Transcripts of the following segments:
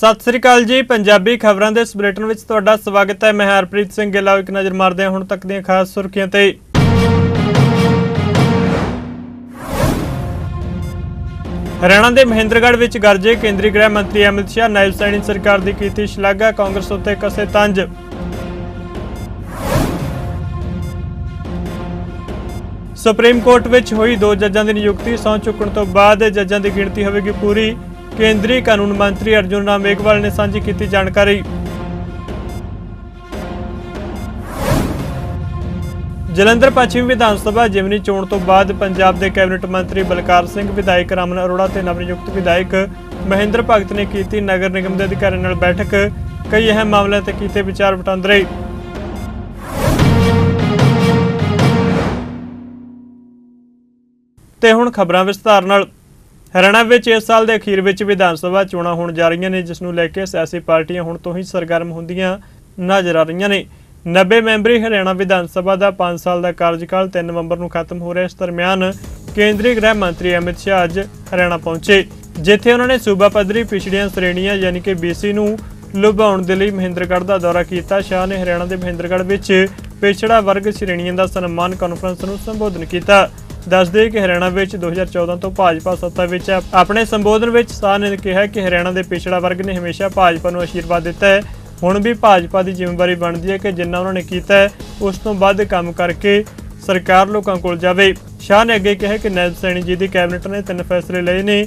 ਸਤਿ ਸ੍ਰੀ ਅਕਾਲ ਜੀ, ਪੰਜਾਬੀ ਖਬਰਾਂ ਦੇ ਇਸ ਬੁਲੇਟਿਨ ਵਿੱਚ ਤੁਹਾਡਾ ਸਵਾਗਤ ਹੈ। ਮੈਂ ਹਰਪ੍ਰੀਤ ਸਿੰਘ ਗਿੱਲ ਇੱਕ ਨਜ਼ਰ ਮਾਰਦੇ ਹਾਂ ਹੁਣ ਤੱਕ ਦੀਆਂ ਖਾਸ ਸੁਰਖੀਆਂ ਤੇ। ਹਰਿਆਣਾ ਦੇ ਮਹਿੰਦਰਗੜ੍ਹ ਵਿੱਚ ਗਰਜੇ ਕੇਂਦਰੀ ਗ੍ਰਹਿ ਮੰਤਰੀ ਅਮਿਤ ਸ਼ਾਹ, ਨਾਇਬ ਸੈਣੀ ਸਰਕਾਰ ਦੀ ਕੀਤੀ ਸ਼ਲਾਘਾ, ਕਾਂਗਰਸ ਉੱਤੇ ਕਸੇ ਤੰਜ। ਸੁਪਰੀਮ ਕੋਰਟ ਵਿੱਚ ਹੋਈ ਦੋ ਜੱਜਾਂ ਦੀ ਨਿਯੁਕਤੀ, ਸਹੁੰ ਚੁੱਕਣ ਤੋਂ ਬਾਅਦ ਜੱਜਾਂ ਦੀ ਗਿਣਤੀ ਹੋਵੇਗੀ ਪੂਰੀ। ਕੇਂਦਰੀ ਕਾਨੂੰਨ ਮੰਤਰੀ ਅਰਜੁਨ ਰਾਮ ਮੇਘਵਾਲ ਨੇ ਸਾਂਝੀ ਕੀਤੀ ਜਾਣਕਾਰੀ। ਜਲੰਧਰ ਪੱਛਮੀ ਵਿਧਾਨ ਸਭਾ ਜਿਮਨੀ ਚੋਣ ਤੋਂ ਬਾਅਦ ਪੰਜਾਬ ਦੇ ਕੈਬਨਿਟ ਮੰਤਰੀ ਬਲਕਾਰ ਸਿੰਘ, ਵਿਧਾਇਕ ਰਮਨ ਅਰੋੜਾ ਤੇ ਨਵਨਿਯੁਕਤ ਵਿਧਾਇਕ ਮਹਿੰਦਰ ਭਗਤ ਨੇ ਕੀਤੀ ਨਗਰ ਨਿਗਮ ਦੇ ਅਧਿਕਾਰੀਆਂ ਨਾਲ ਬੈਠਕ। ਕਈ ਅਹਿਮ ਮਾਮਲਿਆਂ ਤੇ ਕੀਤੇ ਵਿਚਾਰ ਵਟਾਂਦਰੇ। ਤੇ ਹੁਣ ਖਬਰਾਂ ਵਿਸਤਾਰ ਨਾਲ। ਹਰਿਆਣਾ ਵਿੱਚ ਇਸ ਸਾਲ ਦੇ ਅਖੀਰ ਵਿੱਚ ਵਿਧਾਨ ਸਭਾ ਚੋਣਾਂ ਹੋਣ ਜਾ ਰਹੀਆਂ ਨੇ, ਜਿਸ ਨੂੰ ਲੈ ਕੇ ਸਿਆਸੀ ਪਾਰਟੀਆਂ ਹੁਣ ਤੋਂ ਹੀ ਸਰਗਰਮ ਹੁੰਦੀਆਂ ਨਜ਼ਰ ਆ ਰਹੀਆਂ ਨੇ। 90 ਮੈਂਬਰੀ ਹਰਿਆਣਾ ਵਿਧਾਨ ਸਭਾ ਦਾ 5 ਸਾਲ ਦਾ ਕਾਰਜਕਾਲ 3 ਨਵੰਬਰ ਨੂੰ ਖਤਮ ਹੋ ਰਿਹਾ। ਇਸ ਦਰਮਿਆਨ ਕੇਂਦਰੀ ਗ੍ਰਹਿ ਮੰਤਰੀ ਅਮਿਤ ਸ਼ਾਹ ਅੱਜ ਹਰਿਆਣਾ ਪਹੁੰਚੇ, ਜਿੱਥੇ ਉਹਨਾਂ ਨੇ ਸੂਬਾ ਪੱਧਰੀ ਪਿਛੜੀਆਂ ਸ਼੍ਰੇਣੀਆਂ ਯਾਨੀ ਕਿ BC ਨੂੰ ਲੁਭਾਉਣ ਦੇ ਲਈ ਮਹਿੰਦਰਗੜ੍ਹ ਦਾ ਦੌਰਾ ਕੀਤਾ। ਸ਼ਾਹ ਨੇ ਹਰਿਆਣਾ ਦੇ ਮਹਿੰਦਰਗੜ੍ਹ ਵਿੱਚ ਪਿਛੜਾ ਵਰਗ ਸ਼੍ਰੇਣੀਆਂ ਦਾ ਸਨਮਾਨ ਕਾਨਫਰੰਸ ਨੂੰ ਸੰਬੋਧਨ ਕੀਤਾ। ਦੱਸਦੇ ਕਿ ਹਰਿਆਣਾ ਵਿੱਚ 2014 ਤੋਂ ਭਾਜਪਾ ਸੱਤਾ ਵਿੱਚ ਹੈ। ਆਪਣੇ ਸੰਬੋਧਨ ਵਿੱਚ ਸ਼ਾਹ ਨੇ ਕਿਹਾ ਕਿ ਹਰਿਆਣਾ ਦੇ ਪਿਛੜਾ ਵਰਗ ਨੇ ਹਮੇਸ਼ਾ ਭਾਜਪਾ ਨੂੰ ਆਸ਼ੀਰਵਾਦ ਦਿੱਤਾ ਹੈ। ਹੁਣ ਵੀ ਭਾਜਪਾ ਦੀ ਜ਼ਿੰਮੇਵਾਰੀ ਬਣਦੀ ਹੈ ਕਿ ਜਿੰਨਾ ਉਹਨਾਂ ਨੇ ਕੀਤਾ ਹੈ, ਉਸ ਤੋਂ ਵੱਧ ਕੰਮ ਕਰਕੇ ਸਰਕਾਰ ਲੋਕਾਂ ਕੋਲ ਜਾਵੇ। ਸ਼ਾਹ ਨੇ ਅੱਗੇ ਕਿਹਾ ਕਿ ਨੈਬ ਸੈਣੀ ਜੀ ਦੀ ਕੈਬਨਿਟ ਨੇ ਤਿੰਨ ਫੈਸਲੇ ਲਏ ਨੇ।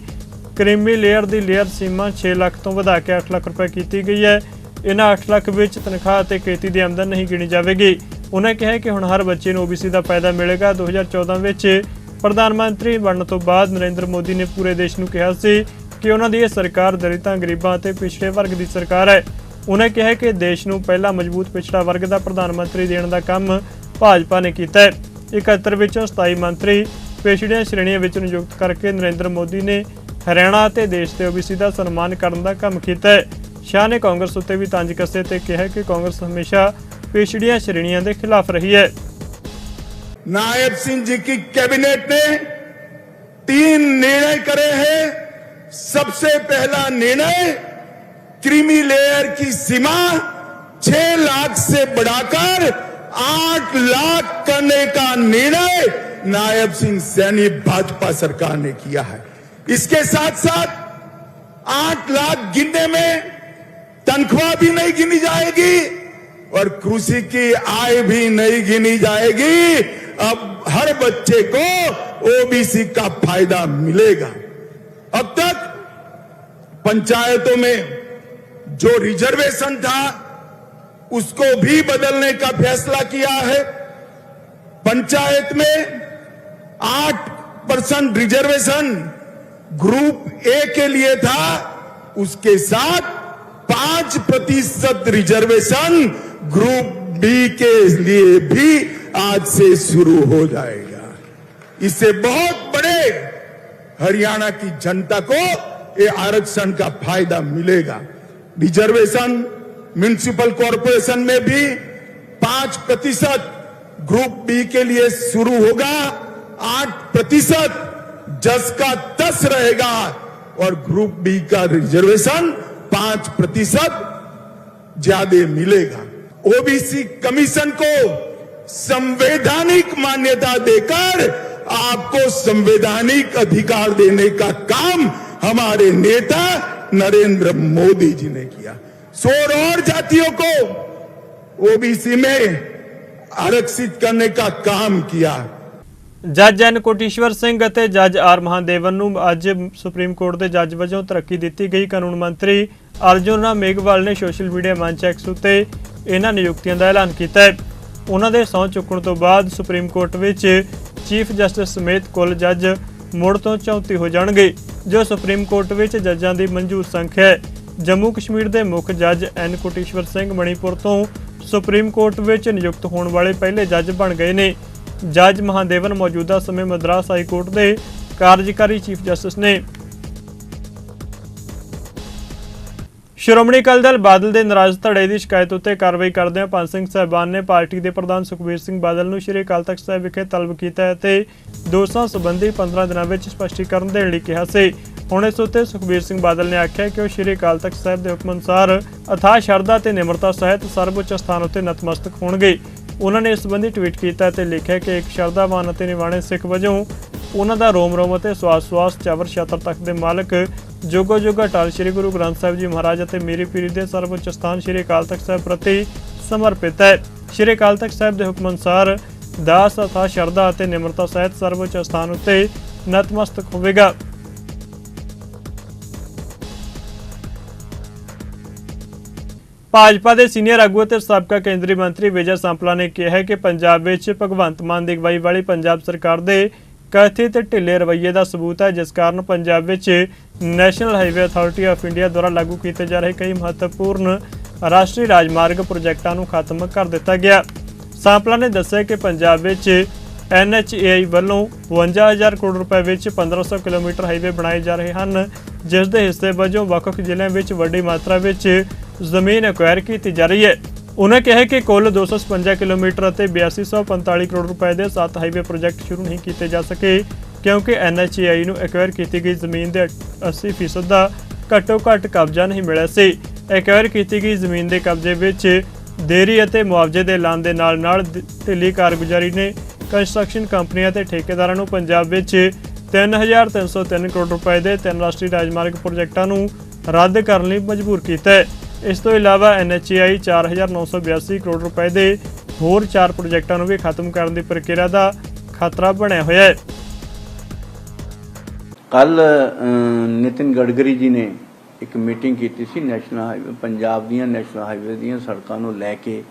ਕ੍ਰੀਮੀ ਲੇਅਰ ਦੀ ਲੇਅਰ ਸੀਮਾ 6 ਲੱਖ ਤੋਂ ਵਧਾ ਕੇ 8 ਲੱਖ ਰੁਪਏ ਕੀਤੀ ਗਈ ਹੈ। ਇਹਨਾਂ 8 ਲੱਖ ਵਿੱਚ ਤਨਖਾਹ ਅਤੇ ਖੇਤੀ ਦੀ ਆਮਦਨ ਨਹੀਂ ਗਿਣੀ ਜਾਵੇਗੀ। ਉਹਨਾਂ ਕਿਹਾ ਕਿ ਹੁਣ ਹਰ ਬੱਚੇ ਨੂੰ OBC ਦਾ ਫਾਇਦਾ ਮਿਲੇਗਾ। 2014 ਵਿੱਚ ਪ੍ਰਧਾਨ ਮੰਤਰੀ ਬਣਨ ਤੋਂ ਬਾਅਦ ਨਰਿੰਦਰ ਮੋਦੀ ਨੇ ਪੂਰੇ ਦੇਸ਼ ਨੂੰ ਕਿਹਾ ਸੀ ਕਿ ਉਹਨਾਂ ਦੀ ਇਹ ਸਰਕਾਰ ਦਲਿਤਾਂ, ਗਰੀਬਾਂ ਅਤੇ ਪਿਛੜੇ ਵਰਗ ਦੀ ਸਰਕਾਰ ਹੈ। ਉਹਨਾਂ ਕਿਹਾ ਕਿ ਦੇਸ਼ ਨੂੰ ਪਹਿਲਾ ਮਜ਼ਬੂਤ ਪਿਛੜਾ ਵਰਗ ਦਾ ਪ੍ਰਧਾਨ ਮੰਤਰੀ ਦੇਣ ਦਾ ਕੰਮ ਭਾਜਪਾ ਨੇ ਕੀਤਾ ਹੈ। 71 ਵਿੱਚੋਂ 27 ਮੰਤਰੀ ਪਿਛੜੀਆਂ ਸ਼੍ਰੇਣੀਆਂ ਵਿੱਚ ਨਿਯੁਕਤ ਕਰਕੇ ਨਰਿੰਦਰ ਮੋਦੀ ਨੇ ਹਰਿਆਣਾ ਅਤੇ ਦੇਸ਼ ਦੇ OBC ਦਾ ਸਨਮਾਨ ਕਰਨ ਦਾ ਕੰਮ ਕੀਤਾ ਹੈ। ਸ਼ਾਹ ਨੇ ਕਾਂਗਰਸ ਉੱਤੇ ਵੀ ਤੰਜ ਕੱਸੇ ਤੇ ਕਿਹਾ ਕਿ ਕਾਂਗਰਸ ਹਮੇਸ਼ਾ पिछड़िया श्रेणियों के खिलाफ रही है नायब सिंह जी की कैबिनेट ने तीन निर्णय करे हैं सबसे पहला निर्णय क्रीमी लेयर की सीमा छह लाख से बढ़ाकर आठ लाख करने का निर्णय नायब सिंह सैनी भाजपा सरकार ने किया है इसके साथ साथ आठ लाख गिनने में तनख्वाह भी नहीं गिनी जाएगी और कृषि की आय भी नहीं गिनी जाएगी, अब हर बच्चे को ओबीसी का फ़ायदा मिलेगा। अब तक पंचायतों में जो रिजर्वेशन था, उसको भी बदलने का फैसला किया है। पंचायत में आठ परसेंट रिजर्वेशन ग्रुप ए के लिए था, उसके साथ पाँच प्रतिशत रिजर्वेशन ग्रुप बी के लिए भी आज से शुरू हो जाएगा। इससे बहुत बड़े हरियाणा की जनता को ये आरक्षण का फ़ायदा मिलेगा। रिजर्वेशन म्यूनिसिपल कॉरपोरेशन में भी पाँच प्रतिशत ग्रुप बी के लिए शुरू होगा, आठ प्रतिशत जस का दस रहेगा और ग्रुप बी का रिजर्वेशन पाँच प्रतिशत ज़्यादा मिलेगा। ओबीसी कमीशन को संवैधानिक मान्यता देकर आपको संवैधानिक अधिकार देने का काम हमारे नेता नरेंद्र मोदी जी ने किया सोर और जातियों को ओबीसी में आरक्षित करने का काम किया ਜੱਜ ਐਨ ਕੋਟੀਸ਼ਵਰ ਸਿੰਘ ਅਤੇ ਜੱਜ ਆਰ ਮਹਾਦੇਵਨ ਨੂੰ ਅੱਜ ਸੁਪਰੀਮ ਕੋਰਟ ਦੇ ਜੱਜ ਵਜੋਂ ਤਰੱਕੀ ਦਿੱਤੀ ਗਈ ਕਾਨੂੰਨ ਮੰਤਰੀ ਅਰਜੁਨ ਰਾਮ ਮੇਘਵਾਲ ਨੇ ਸੋਸ਼ਲ ਮੀਡੀਆ ਮੰਚ ਐਕਸ ਉੱਤੇ ਇਹਨਾਂ ਨਿਯੁਕਤੀਆਂ ਦਾ ਐਲਾਨ ਕੀਤਾ ਹੈ। ਉਹਨਾਂ ਦੇ ਸਹੁੰ ਚੁੱਕਣ ਤੋਂ ਬਾਅਦ ਸੁਪਰੀਮ ਕੋਰਟ ਵਿੱਚ ਚੀਫ ਜਸਟਿਸ ਸਮੇਤ ਕੁੱਲ ਜੱਜ ਮੁੜ ਤੋਂ 34 ਹੋ ਜਾਣਗੇ, ਜੋ ਸੁਪਰੀਮ ਕੋਰਟ ਵਿੱਚ ਜੱਜਾਂ ਦੀ ਮਨਜ਼ੂਰ ਸੰਖਿਆ ਹੈ। ਜੰਮੂ ਕਸ਼ਮੀਰ ਦੇ ਮੁੱਖ ਜੱਜ ਐਨ ਕੋਟੀਸ਼ਵਰ ਸਿੰਘ ਮਣੀਪੁਰ ਤੋਂ ਸੁਪਰੀਮ ਕੋਰਟ ਵਿੱਚ ਨਿਯੁਕਤ ਹੋਣ ਵਾਲੇ ਪਹਿਲੇ ਜੱਜ ਬਣ ਗਏ ਨੇ। ਜੱਜ ਮਹਾਦੇਵਨ ਮੌਜੂਦਾ ਸਮੇਂ ਮਦਰਾਸ ਹਾਈ ਕੋਰਟ ਦੇ ਕਾਰਜਕਾਰੀ ਚੀਫ ਜਸਟਿਸ ਨੇ ਸ਼੍ਰੋਮਣੀ ਅਕਾਲੀ ਦਲ ਬਾਦਲ ਦੇ ਨਾਰਾਜ਼ ਧੜੇ ਦੀ ਸ਼ਿਕਾਇਤ ਉੱਤੇ ਕਾਰਵਾਈ ਕਰਦਿਆਂ ਪੰਜ ਸਿੰਘ ਸਾਹਿਬਾਨ ਨੇ ਪਾਰਟੀ ਦੇ ਪ੍ਰਧਾਨ ਸੁਖਬੀਰ ਸਿੰਘ ਬਾਦਲ ਨੂੰ ਸ਼੍ਰੀ ਅਕਾਲ ਤਖਤ ਸਾਹਿਬ ਵਿਖੇ ਤਲਬ ਕੀਤਾ ਅਤੇ ਤੇ ਦੋਸ਼ਾਂ ਸੰਬੰਧੀ 15 ਦਿਨਾਂ ਵਿੱਚ ਸਪਸ਼ਟੀਕਰਨ ਦੇਣ ਲਈ ਕਿਹਾ ਸੀ। ਹੁਣ ਇਸ ਉੱਤੇ ਸੁਖਬੀਰ ਸਿੰਘ ਬਾਦਲ ਨੇ ਆਖਿਆ ਕਿ ਉਹ ਸ਼੍ਰੀ ਅਕਾਲ ਤਖਤ ਸਾਹਿਬ ਦੇ ਹੁਕਮ ਅਨੁਸਾਰ ਅਥਾਹ ਸ਼ਰਧਾ ਤੇ ਨਿਮਰਤਾ ਸਹਿਤ ਸਰਵਉੱਚ ਸਥਾਨ ਉੱਤੇ ਨਤਮਸਤਕ ਹੋਣਗੇ। ਉਹਨਾਂ ਨੇ ਇਸ ਸੰਬੰਧੀ ਟਵੀਟ ਕੀਤਾ ਤੇ ਲਿਖਿਆ ਕਿ ਇੱਕ ਸ਼ਰਧਾਵਾਨ ਅਤੇ ਨਿਵਾਣੇ ਸਿੱਖ ਵਜੋਂ ਉਹਨਾਂ ਦਾ ਰੋਮ ਰੋਮ ਅਤੇ ਸਵਾਸ ਸਵਾਸ ਚਵਰ ਛਤਰ ਤਖਤ ਦੇ ਮਾਲਕ ਜੋਗੋ ਜੋਗਾ ਟਾਲ ਸ੍ਰੀ ਗੁਰੂ ਗ੍ਰੰਥ ਸਾਹਿਬ ਜੀ ਮਹਾਰਾਜ ਅਤੇ ਮੇਰੀ ਪੀਰੀ ਦੇ ਸਰਵਉੱਚ ਸਥਾਨ ਸ੍ਰੀ ਅਕਾਲ ਤਖਤ ਸਾਹਿਬ ਪ੍ਰਤੀ ਸਮਰਪਿਤ ਹੈ। ਸ੍ਰੀ ਅਕਾਲ ਤਖਤ ਸਾਹਿਬ ਦੇ ਹੁਕਮ ਅਨੁਸਾਰ ਦਾਸ ਅਥਾ ਸ਼ਰਧਾ ਅਤੇ ਨਿਮਰਤਾ ਸਹਿਤ ਸਰਵਉੱਚ ਸਥਾਨ ਉੱਤੇ ਨਤਮਸਤਕ ਹੋਵੇਗਾ। ਭਾਜਪਾ ਦੇ ਸੀਨੀਅਰ ਆਗੂ ਅਤੇ ਸਾਬਕਾ ਕੇਂਦਰੀ ਮੰਤਰੀ ਵਿਜੇ ਸੰਪਲਾ ਨੇ ਕਿਹਾ ਹੈ ਕਿ ਪੰਜਾਬ ਵਿੱਚ ਭਗਵੰਤ ਮਾਨ ਦੀ ਅਗਵਾਈ ਵਾਲੀ ਪੰਜਾਬ ਸਰਕਾਰ ਦੇ ਕਥਿਤ ਢਿੱਲੇ ਰਵੱਈਏ ਦਾ ਸਬੂਤ ਹੈ, ਜਿਸ ਕਾਰਨ ਪੰਜਾਬ ਵਿੱਚ National Highway Authority of India ਦੁਆਰਾ ਲਾਗੂ ਕੀਤੇ ਜਾ ਰਹੇ ਕਈ ਮਹੱਤਵਪੂਰਨ ਰਾਸ਼ਟਰੀ ਰਾਜਮਾਰਗ ਪ੍ਰੋਜੈਕਟਾਂ ਨੂੰ ਖਤਮ ਕਰ ਦਿੱਤਾ ਗਿਆ। ਸਾਂਪਲਾ ਨੇ ਦੱਸਿਆ ਕਿ ਪੰਜਾਬ ਵਿੱਚ NHAI ਵੱਲੋਂ 52000 ਕਰੋੜ ਰੁਪਏ ਵਿੱਚ 1500 ਕਿਲੋਮੀਟਰ ਹਾਈਵੇ ਬਣਾਏ ਜਾ ਰਹੇ ਹਨ, ਜਿਸ ਦੇ ਹਿੱਸੇ ਵਜੋਂ ਵੱਖ-ਵੱਖ ਜ਼ਿਲ੍ਹਿਆਂ ਵਿੱਚ ਵੱਡੀ ਮਾਤਰਾ ਵਿੱਚ ਜ਼ਮੀਨ ਐਕਵਾਇਰ ਕੀਤੀ ਜਾ ਰਹੀ ਹੈ। ਉਨ੍ਹਾਂ ਕਿਹਾ ਕਿ ਕੁੱਲ 256 ਕਿਲੋਮੀਟਰ ਅਤੇ 8245 ਕਰੋੜ ਰੁਪਏ ਦੇ 7 ਹਾਈਵੇ ਪ੍ਰੋਜੈਕਟ ਸ਼ੁਰੂ ਨਹੀਂ ਕੀਤੇ ਜਾ ਸਕੇ, ਕਿਉਂਕਿ NHAI ਨੂੰ ਐਕਵਾਇਰ ਕੀਤੀ ਗਈ ਜ਼ਮੀਨ ਦੇ 80% ਦਾ ਘੱਟੋ ਘੱਟ ਕਬਜ਼ਾ ਨਹੀਂ ਮਿਲਿਆ ਸੀ। ਐਕਵਾਇਰ ਕੀਤੀ ਗਈ ਜ਼ਮੀਨ ਦੇ ਕਬਜ਼ੇ ਵਿੱਚ ਦੇਰੀ ਅਤੇ ਮੁਆਵਜ਼ੇ ਦੇ ਐਲਾਨ ਦੇ ਨਾਲ ਨਾਲ ਢਿੱਲੀ ਕਾਰਗੁਜ਼ਾਰੀ ਨੇ ਕੰਸਟਰਕਸ਼ਨ ਕੰਪਨੀਆਂ ਤੇ ਠੇਕੇਦਾਰਾਂ ਨੂੰ ਪੰਜਾਬ ਵਿੱਚ 3303 ਕਰੋੜ ਰੁਪਏ ਦੇ ਤਿੰਨ ਰਾਸ਼ਟਰੀ ਰਾਜਮਾਰਗ ਪ੍ਰੋਜੈਕਟਾਂ ਨੂੰ ਰੱਦ ਕਰਨ ਲਈ ਮਜਬੂਰ ਕੀਤਾ ਹੈ। ਇਸ ਤੋਂ ਇਲਾਵਾ NHAI 4982 ਕਰੋੜ ਰੁਪਏ ਦੇ ਹੋਰ ਚਾਰ ਪ੍ਰੋਜੈਕਟਾਂ ਨੂੰ ਵੀ ਖਤਮ ਕਰਨ ਦੀ ਪ੍ਰਕਿਰਿਆ ਦਾ ਖਤਰਾ ਬਣਿਆ ਹੋਇਆ ਹੈ। ਕੱਲ ਨਿਤਿਨ ਗਡਕਰੀ ਜੀ ਨੇ ਇੱਕ ਮੀਟਿੰਗ ਕੀਤੀ ਸੀ ਨੈਸ਼ਨਲ ਹਾਈਵੇ ਪੰਜਾਬ ਦੀਆਂ ਨੈਸ਼ਨਲ ਹਾਈਵੇ ਦੀਆਂ ਸੜਕਾਂ ਨੂੰ ਲੈ ਕੇ।